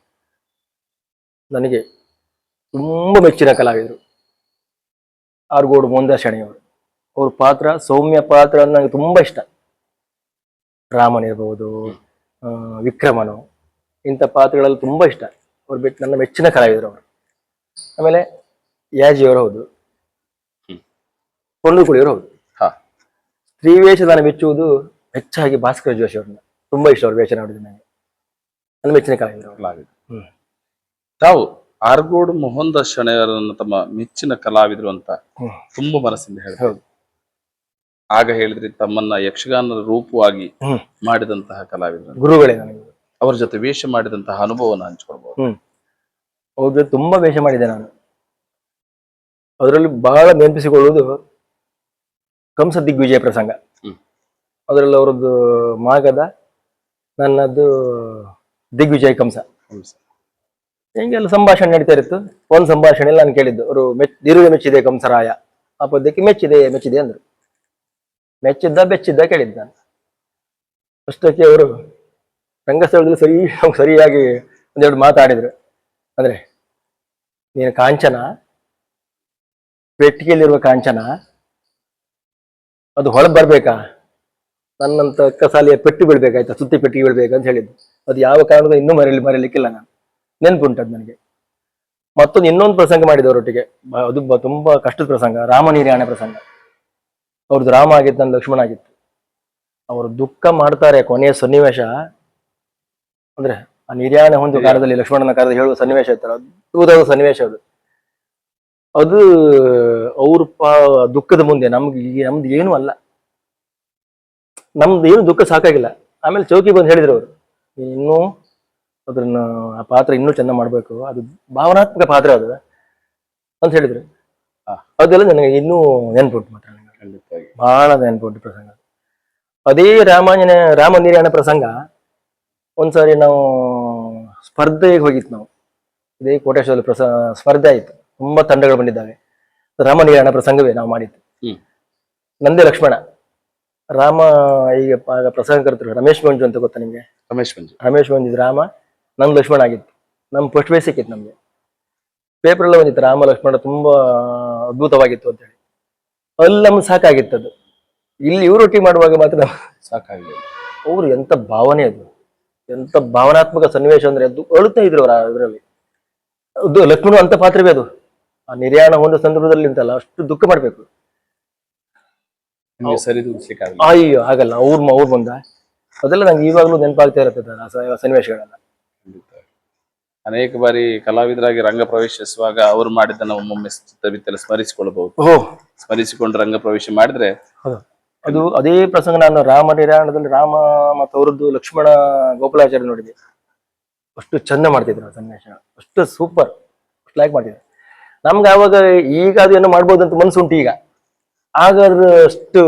ನನಗೆ ತುಂಬ ಮೆಚ್ಚಿನ ಕಲಾವಿದರು. ಆರ್ಗೋಡು ಮೊಂದಾಶಣಿಯವರು ಅವ್ರ ಪಾತ್ರ ಸೌಮ್ಯ ಪಾತ್ರ ನನಗೆ ತುಂಬ ಇಷ್ಟ. ರಾಮನಿರ್ಬೋದು ಆ, ವಿಕ್ರಮನು ಇಂಥ ಪಾತ್ರಗಳಲ್ಲಿ ತುಂಬ ಇಷ್ಟ. ಅವ್ರು ಬಿಟ್ಟು ನನ್ನ ಮೆಚ್ಚಿನ ಕಲಾವಿದರು ಅವರು. ಆಮೇಲೆ ಯಾಜಿಯವರು ಹೌದು. ಕುಳಿಯವರು ಹೌದು. ಹಾ. ಸ್ತ್ರೀವೇಷ ನಾನು ಮೆಚ್ಚುವುದು ಹೆಚ್ಚಾಗಿ ಭಾಸ್ಕರ ಜೋಶಿ ಅವ್ರನ್ನ ತುಂಬಾ ಇಷ್ಟ ಅವ್ರ ವೇಷ ನೋಡಿದ್ರೆ ನನಗೆ. ನನ್ನ ಮೆಚ್ಚಿನ ಕಲಾವಿದರು. ಹ್ಮ್. ತಾವು ಆರ್ಗೋಡು ಮೋಹನ್ ದಾಸ್ ಶೆಣೆಯವರನ್ನ ತಮ್ಮ ಮೆಚ್ಚಿನ ಕಲಾವಿದರು ಅಂತ ತುಂಬಾ ಮನಸ್ಸಿಂದ ಹೇಳಿದ್ರು ಹೌದು. ಆಗ ಹೇಳಿದ್ರಿ ತಮ್ಮನ್ನ ಯಕ್ಷಗಾನದ ರೂಪವಾಗಿ ಮಾಡಿದಂತಹ ಕಲಾವಿದರು. ಗುರುಗಳೇ ನನಗೆ. ಅವರ ಜೊತೆ ವೇಷ ಮಾಡಿದಂತಹ ಅನುಭವವನ್ನು ಹಂಚ್ಕೊಳ್ಬಹುದು ಹ್ಮ್. ಅವ್ರ ಜೊತೆ ತುಂಬಾ ವೇಷ ಮಾಡಿದೆ ನಾನು. ಅದರಲ್ಲಿ ಬಹಳ ನೆನಪಿಸಿಕೊಳ್ಳುವುದು ಕಂಸ ದಿಗ್ವಿಜಯ ಪ್ರಸಂಗ. ಹ್ಮ್. ಅದರಲ್ಲಿ ಅವರದ್ದು ಮಾಗದ ನನ್ನದು ದಿಗ್ವಿಜಯ ಕಂಸ. ಹೆಂಗೆಲ್ಲ ಸಂಭಾಷಣೆ ನಡೀತಾ ಇತ್ತು? ಒಂದು ಸಂಭಾಷಣೆ ನಾನು ಕೇಳಿದ್ದು. ಅವರು ಮೆಚ್ ದಿರುಗೆ ಮೆಚ್ಚಿದೆ ಕಂಸರಾಯ ಆ ಪದ್ಯಕ್ಕೆ ಮೆಚ್ಚಿದೆ ಮೆಚ್ಚಿದೆ ಅಂದ್ರು. ಮೆಚ್ಚಿದ್ದ ಬೆಚ್ಚಿದ್ದ ಕೇಳಿದ್ದ ನಾನು. ಅಷ್ಟಕ್ಕೆ ಅವರು ರಂಗಸ್ಥಳದಲ್ಲಿ ಸರಿ ಸರಿಯಾಗಿ ಒಂದೆರಡು ಮಾತಾಡಿದ್ರು. ಅಂದ್ರೆ, ನೀನು ಕಾಂಚನ, ಪೆಟ್ಟಿಗೆಯಲ್ಲಿರುವ ಕಾಂಚನ, ಅದು ಹೊಳಗ್ ಬರ್ಬೇಕಾ? ನನ್ನಂತ ಕಸಾಲಿಯ ಪೆಟ್ಟು ಬೀಳ್ಬೇಕಾಯ್ತಾ ಸುತ್ತಿ ಪೆಟ್ಟಿಗೆ ಬೀಳ್ಬೇಕು ಅಂತ ಹೇಳಿದ್ದು ಅದು ಯಾವ ಕಾರಣಕ್ಕೂ ಇನ್ನೂ ಮರೆಯಲಿ ಮರೆಯಲಿಕ್ಕಿಲ್ಲ ನಾನು. ನೆನ್ಪುಂಟದು ನನಗೆ. ಮತ್ತೊಂದು ಇನ್ನೊಂದು ಪ್ರಸಂಗ ಮಾಡಿದವರೊಟ್ಟಿಗೆ ಅದು ತುಂಬಾ ಕಷ್ಟದ ಪ್ರಸಂಗ. ರಾಮ ನಿರ್ಯಾಣ ಪ್ರಸಂಗ. ಅವ್ರದ್ದು ರಾಮ ಆಗಿತ್ತು ನನ್ನ ಲಕ್ಷ್ಮಣ ಆಗಿತ್ತು ಅವರು ದುಃಖ ಮಾಡ್ತಾರೆ ಕೊನೆಯ ಸನ್ನಿವೇಶ. ಅಂದ್ರೆ ಆ ನಿರ್ಯಾಣ ಹೊಂದು. ಕಾಲದಲ್ಲಿ ಲಕ್ಷ್ಮಣನ ಕಾಲದಲ್ಲಿ ಹೇಳುವ ಸನ್ನಿವೇಶ ಇತ್ತಲ್ಲ ಅದ್ಭುತವಾದ ಸನ್ನಿವೇಶ ಅದು. ಅದು ಅವ್ರ ದುಃಖದ ಮುಂದೆ ನಮ್ಗೆ ನಮ್ದು ಏನೂ ಅಲ್ಲ. ನಮ್ದು ಏನು ದುಃಖ ಸಾಕಾಗಿಲ್ಲ. ಆಮೇಲೆ ಚೌಕಿ ಬಂದು ಹೇಳಿದ್ರು ಅವರು ಇನ್ನೂ ಅದನ್ನ ಆ ಪಾತ್ರ ಇನ್ನೂ ಚೆಂದ ಮಾಡ್ಬೇಕು. ಅದು ಭಾವನಾತ್ಮಕ ಪಾತ್ರ ಅದು. ಅಂತ ಹೇಳಿದ್ರು. ಅದೆಲ್ಲ ನನಗೆ ಇನ್ನೂ ನೆನ್ಪುಂಟು ಮಾತ್ರ ಬಹಳ ನೆನ್ಪುಂಟು ಪ್ರಸಂಗ. ಅದೇ ರಾಮಾಯಣ ರಾಮ ನಿರ್ಯಾಣ ಪ್ರಸಂಗ ಒಂದ್ಸಾರಿ ನಾವು ಸ್ಪರ್ಧೆಗೆ ಹೋಗಿತ್ತು ನಾವು. ಇದೇ ಕೋಟೇಶ್ವರದಲ್ಲಿ ಪ್ರಸ ಸ್ಪರ್ಧೆ ಆಯಿತು. ತುಂಬಾ ತಂಡಗಳು ಬಂದಿದ್ದಾವೆ. ರಾಮ ಪ್ರಸಂಗವೇ ನಾವು ಮಾಡಿದ್ದು. ನಂದೇ ಲಕ್ಷ್ಮಣ. ರಾಮ ಈಗ ಆಗ ಪ್ರಸಂಗ ಕರ್ತರು ರಮೇಶ್ ಮಂಜು ಅಂತ ಗೊತ್ತಾ ನಿಮಗೆ? ರಮೇಶ್ ಮಂಜು. ರಮೇಶ್ ಮಂಜು ರಾಮ ನಂದು ಲಕ್ಷ್ಮಣ ಆಗಿತ್ತು. ನಮ್ಮ ಫಸ್ಟ್ ವೇ ಸಿಕ್ಕಿತ್ತು ನಮಗೆ. ಪೇಪರ್ ಎಲ್ಲ ಬಂದಿತ್ತು. ರಾಮ ಲಕ್ಷ್ಮಣ ತುಂಬಾ ಅದ್ಭುತವಾಗಿತ್ತು ಅಂತ ಹೇಳಿ. ಅಲ್ಲಿ ನಮ್ಗೆ ಸಾಕಾಗಿತ್ತು ಅದು. ಇಲ್ಲಿ ಇವ್ರೊಟ್ಟಿಗೆ ಮಾಡುವಾಗ ಮಾತ್ರ ಸಾಕಾಗಿದೆ. ಅವರು ಅವ್ರು ಎಂತ ಭಾವನೆ ಅದು. ಎಂತ ಭಾವನಾತ್ಮಕ ಸನ್ನಿವೇಶ ಅಂದ್ರೆ ಅದು ಅಳುತ್ತಾ ಇದ್ರು ಅವ್ರ ಇದರಲ್ಲಿ. ಅದು ಲಕ್ಷ್ಮಣ ಅಂತ ಪಾತ್ರವೇ ಅದು. ಆ ನಿರ್ಯಾಣ ಹೊಂದ ಸಂದರ್ಭದಲ್ಲಿ ಅಂತಲ್ಲ ಅಷ್ಟು ದುಃಖ ಮಾಡ್ಬೇಕು. ಅಯ್ಯೋ ಆಗಲ್ಲ. ಅವ್ರ ಅವ್ರ ಬಂದ. ಅದೆಲ್ಲ ನಂಗೆ ಇವಾಗಲೂ ನೆನಪಾಗ್ತಾ ಇರುತ್ತೆ ಆ ಸನ್ನಿವೇಶಗಳೆಲ್ಲ. ಅನೇಕ ಬಾರಿ ಕಲಾವಿದರಾಗಿ ರಂಗ ಪ್ರವೇಶಿಸುವಾಗ ಅವರು ಮಾಡಿದ್ದನ್ನ ಒಮ್ಮೊಮ್ಮೆ ಸ್ಮರಿಸಿಕೊಳ್ಳಬಹುದು ಸ್ಮರಿಸಿಕೊಂಡು ರಂಗ ಪ್ರವೇಶ ಮಾಡಿದ್ರೆ. ಅದು ಅದೇ ಪ್ರಸಂಗ ನಾನು ರಾಮ ನಿರಾಯಣದಲ್ಲಿ ರಾಮ ಮತ್ತು ಅವರದ್ದು ಲಕ್ಷ್ಮಣ ಗೋಪಾಲಾಚಾರ್ಯ ನೋಡಿದೆ ಅಷ್ಟು ಚಂದ ಮಾಡ್ತಿದ್ರು ಆ ಸನ್ನಿವೇಶ. ಅಷ್ಟು ಸೂಪರ್ ಅಷ್ಟು ಲೈಕ್ ಮಾಡ್ತಿದ್ರು. ನಮ್ಗೆ ಆವಾಗ ಈಗ ಅದು ಏನೋ ಮಾಡ್ಬೋದು ಅಂತ ಮನ್ಸುಂಟು ಈಗ. ಆಗ ಅಷ್ಟು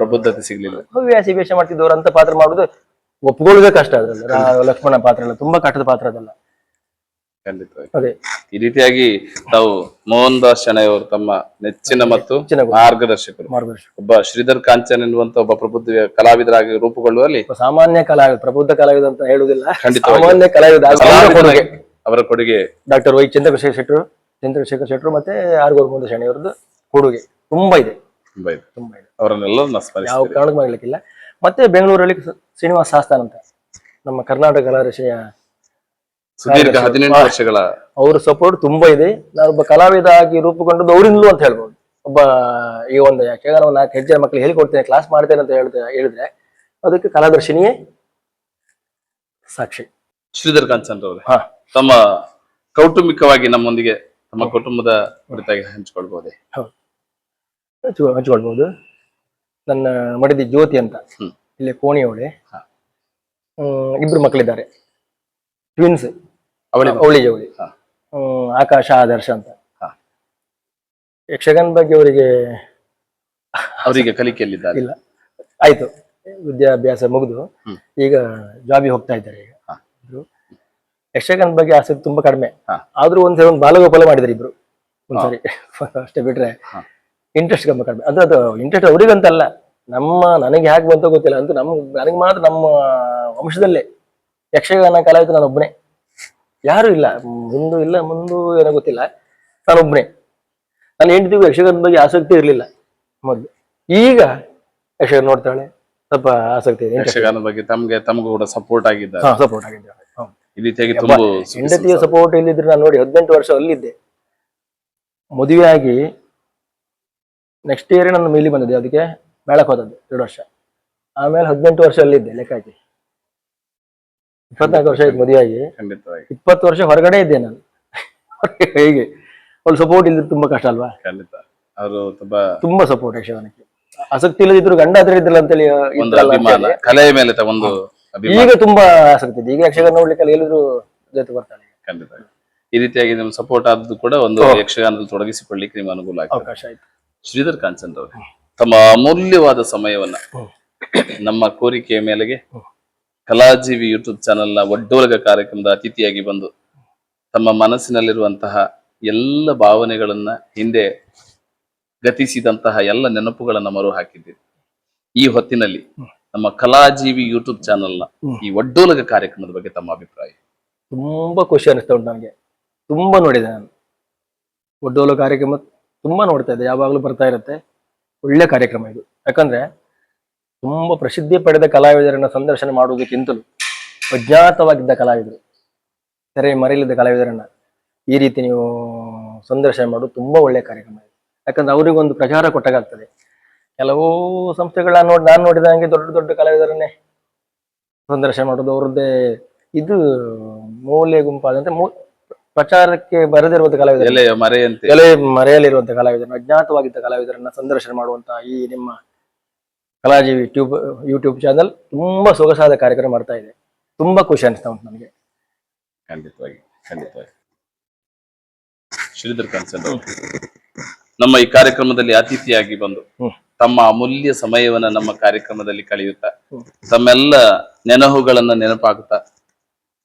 ಪ್ರಬುದ್ಧತೆ ಸಿಗ್ಲಿಲ್ಲ. ಹವ್ಯಾಸಿ ವೇಷ ಮಾಡ್ತಿದ್ದವ್ರು ಅಂತ ಪಾತ್ರ ಮಾಡುದು ಒಪ್ಕೊಳ್ಳೋದೇ ಕಷ್ಟ ಅದ್ರಲ್ಲಿ. ಲಕ್ಷ್ಮಣ ಪಾತ್ರ ಎಲ್ಲ ತುಂಬಾ ಕಷ್ಟದ ಪಾತ್ರ ಅದಲ್ಲ. ಖಂಡಿತವಾಗಿ. ಅದೇ. ಈ ರೀತಿಯಾಗಿ ತಾವು ಮೋಹನ್ ದಾಸ್ ಶೆಣೈ ಅವರು ತಮ್ಮ ನೆಚ್ಚಿನ ಮತ್ತು. ಮಾರ್ಗದರ್ಶಕರು. ಮಾರ್ಗದರ್ಶಕ ಒಬ್ಬ ಶ್ರೀಧರ್ ಕಾಂಚನ್ ಎನ್ನುವಂತ ಒಬ್ಬ ಪ್ರಬುದ್ಧ ಕಲಾವಿದರಾಗಿ ರೂಪುಗೊಳ್ಳುವಲ್ಲಿ ಸಾಮಾನ್ಯ ಕಲಾವಿದ ಪ್ರಬುದ್ಧ ಕಲಾವಿದ ಅಂತ ಹೇಳುವುದಿಲ್ಲ. ಸಾಮಾನ್ಯ ಕಲಾವಿದ ಅವರ ಕೊಡುಗೆ. ಡಾಕ್ಟರ್ ವೈ ಚಂದ್ರಶೇಖರ್ ಶೆಟ್ಟರು ಚಂದ್ರಶೇಖರ್ ಶೆಟ್ಟರು ಮತ್ತೆ ಆರ್ ಗೋರ್ಮುಂದ ಶೆಣಿ ಅವರದ್ದು ಕೊಡುಗೆ. ತುಂಬಾ ಇದೆ. ತುಂಬಾ ಇದೆ. ತುಂಬಾ ಇದೆ. ಅವರನ್ನೆಲ್ಲ ಯಾವ ಕಾರಣಕ್ಕೂ ಮಾಡ್ಲಿಕ್ಕಿಲ್ಲ ಮತ್ತೆ ಬೆಂಗಳೂರಲ್ಲಿ ಶ್ರೀನಿವಾಸ ಸಾಸ್ತಾನ್ ಅಂತ. ನಮ್ಮ ಕರ್ನಾಟಕ ಕಲಾರಶಿಯ ಸುದೀರ್ಘ ಹದಿನೆಂಟು ವರ್ಷಗಳ ಅವ್ರ ಸಪೋರ್ಟ್ ತುಂಬಾ ಇದೆ. ನಾನೊಬ್ಬ ಕಲಾವಿದ ಆಗಿ ರೂಪುಗೊಂಡದ್ದು ಅವರಿಂದಲೂ ಅಂತ ಹೇಳ್ಬೋದು. ಒಬ್ಬ ಈ ಒಂದು ಯಾಕೆಂದ್ರೆ ನಾವು ನಾಲ್ಕು ಹೆಜ್ಜೆ ಮಕ್ಕಳು ಹೇಳಿಕೊಡ್ತೇನೆ ಕ್ಲಾಸ್ ಮಾಡ್ತೇನೆ ಅಂತ ಹೇಳ್ದೆ ಹೇಳಿದ್ರೆ ಅದಕ್ಕೆ ಕಲಾದರ್ಶಿನಿಯೇ ಸಾಕ್ಷಿ. ಶ್ರೀಧರ್ ಕಾಂಚನ್ ಹಾ. ತಮ್ಮ ಕೌಟುಂಬಿಕವಾಗಿ ನಮ್ಮೊಂದಿಗೆ ತಮ್ಮ ಕುಟುಂಬದ ಕುರಿತಾಗಿ ಹಂಚಿಕೊಳ್ಬಹುದೇ ಹೌದು. ಹಂಚ್ಕೊಳ್ಬಹುದು ನನ್ನ ಮಡದಿ ಜ್ಯೋತಿ ಅಂತ. ಇಲ್ಲಿ ಕೋಣಿಯವಳೆ. ಇಬ್ರು ಮಕ್ಕಳಿದ್ದಾರೆ ಟ್ವಿನ್ಸ್ ಅವಳಿ ಅವಳಿ ಜವಳಿ. ಹ್ಮ್, ಆಕಾಶ ಆದರ್ಶ ಅಂತ. ಹಾ. ಯಕ್ಷಗಾನ ಬಗ್ಗೆ ಅವರಿಗೆ ಅವರಿಗೆ ಕಲಿಕೆಯಲ್ಲಿದ್ದಾರೆ. ಇಲ್ಲ. ಆಯ್ತು. ವಿದ್ಯಾಭ್ಯಾಸ ಮುಗಿದು. ಹ್ಮ್. ಈಗ ಜಾಬಿಗೆ ಹೋಗ್ತಾ ಇದ್ದಾರೆ ಈಗ. ಹಾ. ಇಬ್ರು. ಯಕ್ಷಗಾನದ ಬಗ್ಗೆ ಆಸಕ್ತಿ ತುಂಬಾ ಕಡಿಮೆ. ಹಾ. ಆದ್ರೂ ಒಂದ್ಸರಿ ಒಂದು ಬಾಲಗೋಪಾಲ ಮಾಡಿದ್ರು ಇಬ್ರು. ಒಂದ್ಸರಿ ಅಷ್ಟೇ ಬಿಟ್ರೆ ಹಾ. ಇಂಟ್ರೆಸ್ಟ್ ತುಂಬಾ ಕಡಿಮೆ. ಅದು ಅದು ಇಂಟ್ರೆಸ್ಟ್ ಅವರಿಗಂತಲ್ಲ. ನಮ್ಮ ನನಗೆ ಹೇಗೆ ಬಂತ ಗೊತ್ತಿಲ್ಲ. ಅಂತೂ ನಮ್ ನನಗೆ ಮಾತ್ರ ನಮ್ಮ ವಂಶದಲ್ಲೇ. ಯಕ್ಷಗಾನ ಕಲಾವಿದ ನಾನೊಬ್ಬನೇ ಯಾರು ಇಲ್ಲ. ಮುಂದು ಇಲ್ಲ ಮುಂದು ಏನೋ ಗೊತ್ತಿಲ್ಲ. ನಾನು ಒಬ್ಬನೇ ನನ್ನ ಹೆಂಡತಿಗೂ ಯಕ್ಷಗಾನದ ಬಗ್ಗೆ ಆಸಕ್ತಿ ಇರಲಿಲ್ಲ ಮೊದಲು. ಈಗ ಯಕ್ಷಗಾನ ನೋಡ್ತಾಳೆ ಸ್ವಲ್ಪ ಆಸಕ್ತಿ ಇದೆ. ಯಕ್ಷಗಾನ ಬಗ್ಗೆ ತಮ್ಗೆ ತಮಗೂ ಕೂಡ ಸಪೋರ್ಟ್ ಆಗಿದ್ದ ಸಪೋರ್ಟ್ ಆಗಿದ್ದಾಳೆ ಹೌದು. ಈ ರೀತಿಯಾಗಿ ತುಂಬ ಹೆಂಡತಿಯ ಸಪೋರ್ಟ್ ಇಲ್ಲಿದ್ರೆ ನಾನು ನೋಡಿ ಹದಿನೆಂಟು ವರ್ಷ ಅಲ್ಲಿದ್ದೆ. ಮದುವೆಯಾಗಿ ನೆಕ್ಸ್ಟ್ ಇಯರ್ ನಾನು ಮೇಲೆ ಬಂದಿದ್ದೆ ಅದಕ್ಕೆ ಮೇಳಕ್ಕೆ ಹೋದದ್ದು ಎರಡು ವರ್ಷ. ಆಮೇಲೆ ಹದಿನೆಂಟು ವರ್ಷ ಅಲ್ಲಿದ್ದೆ ಲೆಕ್ಕ ಹಾಕಿ ಇಪ್ಪತ್ನಾಲ್ಕು ವರ್ಷ ಆಯ್ತು ಮದುವೆಯಾಗಿ ಖಂಡಿತವಾಗಿ. ಇಪ್ಪತ್ತು ವರ್ಷ ಹೊರಗಡೆ ಇದ್ದೆ ನಾನು. ಹೇಗೆ. ಅವ್ಳು ಸಪೋರ್ಟ್ ಇಲ್ಲದ್ರೆ ತುಂಬಾ ಕಷ್ಟ ಅಲ್ವಾ? ಖಂಡಿತ. ಅವರು ತುಂಬಾ ತುಂಬಾ ಸಪೋರ್ಟ್ ಯಕ್ಷಗಾನಕ್ಕೆ ಆಸಕ್ತಿ ಇಲ್ಲದಿದ್ರು ಗಂಡ ಹತ್ರ ಇದ್ರಲ್ಲ ಅಂತೇಳಿ ಒಂದು ಅಭಿಮಾನ. ಕಲೆಯ ಮೇಲೆ ತಗೊಂಡು ಒಂದು ಅಭಿಮಾನ. ಈಗ ತುಂಬಾ ಆಸಕ್ತಿ ಇದೆ. ಈಗ ಯಕ್ಷಗಾನ ನೋಡ್ಲಿಕ್ಕೆ ಎಲ್ಲಿದ್ರು ಜೊತೆ ಬರ್ತಾನೆ ಖಂಡಿತ. ಈ ರೀತಿಯಾಗಿ ನಿಮ್ ಸಪೋರ್ಟ್ ಆದದ್ದು ಕೂಡ ಒಂದು ಯಕ್ಷಗಾನದಲ್ಲಿ ತೊಡಗಿಸಿಕೊಳ್ಳಿಕ್ಕೆ ನಿಮ್ಗೆ ಅನುಕೂಲ ಆಗ್ತದೆ. ಅವಕಾಶ ಆಯ್ತು. ಶ್ರೀಧರ್ ಕಾಂಚನ್ ಅವರೇ ತಮ್ಮ ಅಮೂಲ್ಯವಾದ ಸಮಯವನ್ನ ನಮ್ಮ ಕೋರಿಕೆಯ ಮೇಲೆಗೆ ಕಲಾಜೀವಿ ಯೂಟ್ಯೂಬ್ ಚಾನೆಲ್ನ ಒಡ್ಡೋಲಗ ಕಾರ್ಯಕ್ರಮದ ಅತಿಥಿಯಾಗಿ ಬಂದು ತಮ್ಮ ಮನಸ್ಸಿನಲ್ಲಿರುವಂತಹ ಎಲ್ಲ ಭಾವನೆಗಳನ್ನ ಹಿಂದೆ ಗತಿಸಿದಂತಹ ಎಲ್ಲ ನೆನಪುಗಳನ್ನ ಮರು ಹಾಕಿದ್ದೀರಿ. ಈ ಹೊತ್ತಿನಲ್ಲಿ ನಮ್ಮ ಕಲಾಜೀವಿ ಯೂಟ್ಯೂಬ್ ಚಾನೆಲ್ನ ಈ ಒಡ್ಡೋಲಗ ಕಾರ್ಯಕ್ರಮದ ಬಗ್ಗೆ ತಮ್ಮ ಅಭಿಪ್ರಾಯ? ತುಂಬಾ ಖುಷಿ ಅನಿಸ್ತಾ ಉಂಟು ನನಗೆ. ತುಂಬಾ ನೋಡಿದೆ ನಾನು. ಒಡ್ಡೋಲು ಕಾರ್ಯಕ್ರಮ ತುಂಬಾ ನೋಡ್ತಾ ಇದ್ದೆ. ಯಾವಾಗಲೂ ಬರ್ತಾ ಇರುತ್ತೆ. ಒಳ್ಳೆ ಕಾರ್ಯಕ್ರಮ ಇದು. ಯಾಕಂದ್ರೆ ತುಂಬಾ ಪ್ರಸಿದ್ಧಿ ಪಡೆದ ಕಲಾವಿದರನ್ನ ಸಂದರ್ಶನ ಮಾಡುವುದಕ್ಕಿಂತಲೂ ಅಜ್ಞಾತವಾಗಿದ್ದ ಕಲಾವಿದರು ತೆರೆ ಮರೆಯಲಿದ್ದ ಕಲಾವಿದರನ್ನ ಈ ರೀತಿ ನೀವು ಸಂದರ್ಶನ ಮಾಡೋದು ತುಂಬಾ ಒಳ್ಳೆ ಕಾರ್ಯಕ್ರಮ ಇದೆ. ಯಾಕಂದ್ರೆ ಅವರಿಗೊಂದು ಪ್ರಚಾರ ಕೊಟ್ಟಾಗ್ತದೆ ಕೆಲವು ಸಂಸ್ಥೆಗಳನ್ನ ನೋಡಿ ನಾನು ನೋಡಿದ ಹಾಗೆ ದೊಡ್ಡ ದೊಡ್ಡ ಕಲಾವಿದರನ್ನೇ ಸಂದರ್ಶನ ಮಾಡೋದು ಅವ್ರದ್ದೇ ಇದು ಮೂಲೆ ಗುಂಪಾದಂತೆ ಮೂ ಪ್ರಚಾರಕ್ಕೆ ಬರದಿರುವಂತ ಕಲಾವಿದರು. ಎಲೆಯ ಎಲೆ ಮರೆಯಲಿರುವಂತ ಕಲಾವಿದರನ್ನು ಅಜ್ಞಾತವಾಗಿದ್ದ ಕಲಾವಿದರನ್ನ ಸಂದರ್ಶನ ಮಾಡುವಂತಹ ಈ ನಿಮ್ಮ ಕಲಾಜೀವಿ ಟ್ಯೂಬ್ ಯೂಟ್ಯೂಬ್ ಚಾನಲ್ ತುಂಬಾ ಸೊಗಸಾದ ಕಾರ್ಯಕ್ರಮ ಮಾಡ್ತಾ ಇದೆ. ತುಂಬಾ ಖುಷಿ ಅನಿಸ್ತಾ ಉಂಟು ನನಗೆ ಖಂಡಿತವಾಗಿ ಖಂಡಿತವಾಗಿ. ಶ್ರೀಧರ್ ಕನ್ಸಲ್ ನಮ್ಮ ಈ ಕಾರ್ಯಕ್ರಮದಲ್ಲಿ ಅತಿಥಿಯಾಗಿ ಬಂದು ತಮ್ಮ ಅಮೂಲ್ಯ ಸಮಯವನ್ನ ನಮ್ಮ ಕಾರ್ಯಕ್ರಮದಲ್ಲಿ ಕಳೆಯುತ್ತಾ ತಮ್ಮೆಲ್ಲ ನೆನಹುಗಳನ್ನ ನೆನಪಾಗುತ್ತಾ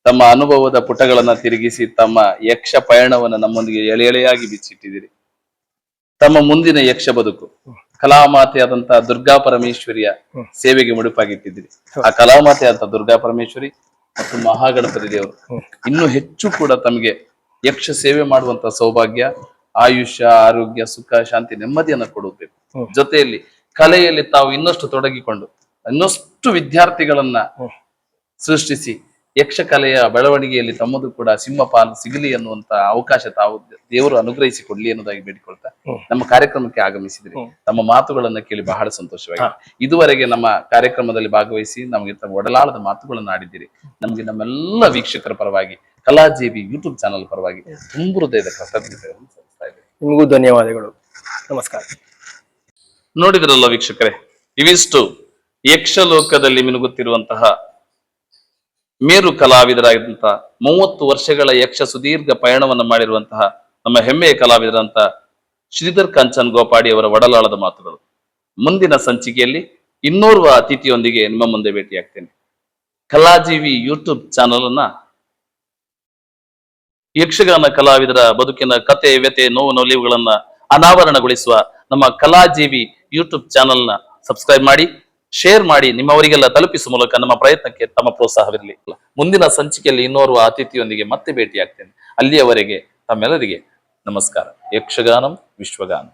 ತಮ್ಮ ಅನುಭವದ ಪುಟಗಳನ್ನ ತಿರುಗಿಸಿ ತಮ್ಮ ಯಕ್ಷ ಪಯಣವನ್ನು ನಮ್ಮೊಂದಿಗೆ ಎಳೆ ಎಳೆಯಾಗಿ ಬಿಚ್ಚಿಟ್ಟಿದ್ದೀರಿ. ತಮ್ಮ ಮುಂದಿನ ಯಕ್ಷ ಬದುಕು ಕಲಾಮಾತೆಯಾದಂತಹ ದುರ್ಗಾ ಪರಮೇಶ್ವರಿಯ. ಸೇವೆಗೆ ಮುಡುಪಾಗಿಟ್ಟಿದ್ದೀರಿ. ಆ ಕಲಾಮಾತೆಯಾದಂತಹ ದುರ್ಗಾ ಪರಮೇಶ್ವರಿ ಮತ್ತು ಮಹಾಗಣಪತಿ ದೇವರು. ಇನ್ನು ಹೆಚ್ಚು ಕೂಡ ತಮಗೆ ಯಕ್ಷ ಸೇವೆ ಮಾಡುವಂತ ಸೌಭಾಗ್ಯ ಆಯುಷ್ಯ ಆರೋಗ್ಯ ಸುಖ ಶಾಂತಿ ನೆಮ್ಮದಿಯನ್ನು ಕೊಡಬೇಕು ಜೊತೆಯಲ್ಲಿ ಕಲೆಯಲ್ಲಿ ತಾವು ಇನ್ನಷ್ಟು ತೊಡಗಿಕೊಂಡು ಇನ್ನಷ್ಟು ವಿದ್ಯಾರ್ಥಿಗಳನ್ನ ಸೃಷ್ಟಿಸಿ ಯಕ್ಷಕಲೆಯ ಬೆಳವಣಿಗೆಯಲ್ಲಿ ತಮ್ಮದು ಕೂಡ ಸಿಂಹಪಾಲು ಸಿಗಲಿ ಅನ್ನುವಂತ ಅವಕಾಶ ತಾವು ದೇವರು ಅನುಗ್ರಹಿಸಿ ಕೊಡ್ಲಿ ಅನ್ನೋದಾಗಿ ಬೇಡಿಕೊಳ್ತಾ ನಮ್ಮ ಕಾರ್ಯಕ್ರಮಕ್ಕೆ ಆಗಮಿಸಿದ್ರಿ. ತಮ್ಮ ಮಾತುಗಳನ್ನ ಕೇಳಿ ಬಹಳ ಸಂತೋಷವಾಗಿದೆ. ಇದುವರೆಗೆ ನಮ್ಮ ಕಾರ್ಯಕ್ರಮದಲ್ಲಿ ಭಾಗವಹಿಸಿ ನಮಗೆ ತಮ್ಮ ಒಡಲಾಳದ ಮಾತುಗಳನ್ನು ಆಡಿದ್ದೀರಿ. ನಮಗೆ ನಮ್ಮೆಲ್ಲ ವೀಕ್ಷಕರ ಪರವಾಗಿ ಕಲಾಜೀವಿ ಯೂಟ್ಯೂಬ್ ಚಾನಲ್ ಪರವಾಗಿ ತುಂಬ ಹೃದಯದ ಕೃತಜ್ಞತೆಗಳನ್ನು ಸಲ್ಲಿಸ್ತಾ ನಿಮಗೂ ಧನ್ಯವಾದಗಳು. ನಮಸ್ಕಾರ. ನೋಡಿದ್ರಲ್ಲ ವೀಕ್ಷಕರೇ ಇವಿಷ್ಟು ಯಕ್ಷಲೋಕದಲ್ಲಿ ಮಿನುಗುತ್ತಿರುವಂತಹ ಮೇರು ಕಲಾವಿದರಾಗಿದ್ದಂತಹ ಮೂವತ್ತು ವರ್ಷಗಳ ಯಕ್ಷ ಸುದೀರ್ಘ ಪಯಣವನ್ನು ಮಾಡಿರುವಂತಹ ನಮ್ಮ ಹೆಮ್ಮೆಯ ಕಲಾವಿದರಂತ ಶ್ರೀಧರ್ ಕಂಚನ್ ಗೋಪಾಡಿ ಅವರ ಒಡಲಾಳದ ಮಾತುಗಳು. ಮುಂದಿನ ಸಂಚಿಕೆಯಲ್ಲಿ ಇನ್ನೋರ್ವ ಅತಿಥಿಯೊಂದಿಗೆ ನಿಮ್ಮ ಮುಂದೆ ಭೇಟಿಯಾಗ್ತೇನೆ. ಕಲಾಜೀವಿ ಯೂಟ್ಯೂಬ್ ಚಾನಲ್ ಅನ್ನ ಯಕ್ಷಗಾನ ಕಲಾವಿದರ ಬದುಕಿನ ಕತೆ ವ್ಯತೆ ನೋವು ನೋಲಿವುಗಳನ್ನ ಅನಾವರಣಗೊಳಿಸುವ ನಮ್ಮ ಕಲಾಜೀವಿ ಯೂಟ್ಯೂಬ್ ಚಾನಲ್ನ ಸಬ್ಸ್ಕ್ರೈಬ್ ಮಾಡಿ. ಶೇರ್ ಮಾಡಿ ನಿಮ್ಮವರಿಗೆಲ್ಲ ತಲುಪಿಸುವ ಮೂಲಕ ನಮ್ಮ ಪ್ರಯತ್ನಕ್ಕೆ ತಮ್ಮ ಪ್ರೋತ್ಸಾಹವಿರಲಿ. ಮುಂದಿನ ಸಂಚಿಕೆಯಲ್ಲಿ ಇನ್ನೋರ್ವ ಅತಿಥಿಯೊಂದಿಗೆ ಮತ್ತೆ ಭೇಟಿಯಾಗ್ತೇನೆ. ಅಲ್ಲಿಯವರೆಗೆ ತಮ್ಮೆಲ್ಲರಿಗೆ ನಮಸ್ಕಾರ. ಯಕ್ಷಗಾನಂ ವಿಶ್ವಗಾನಂ.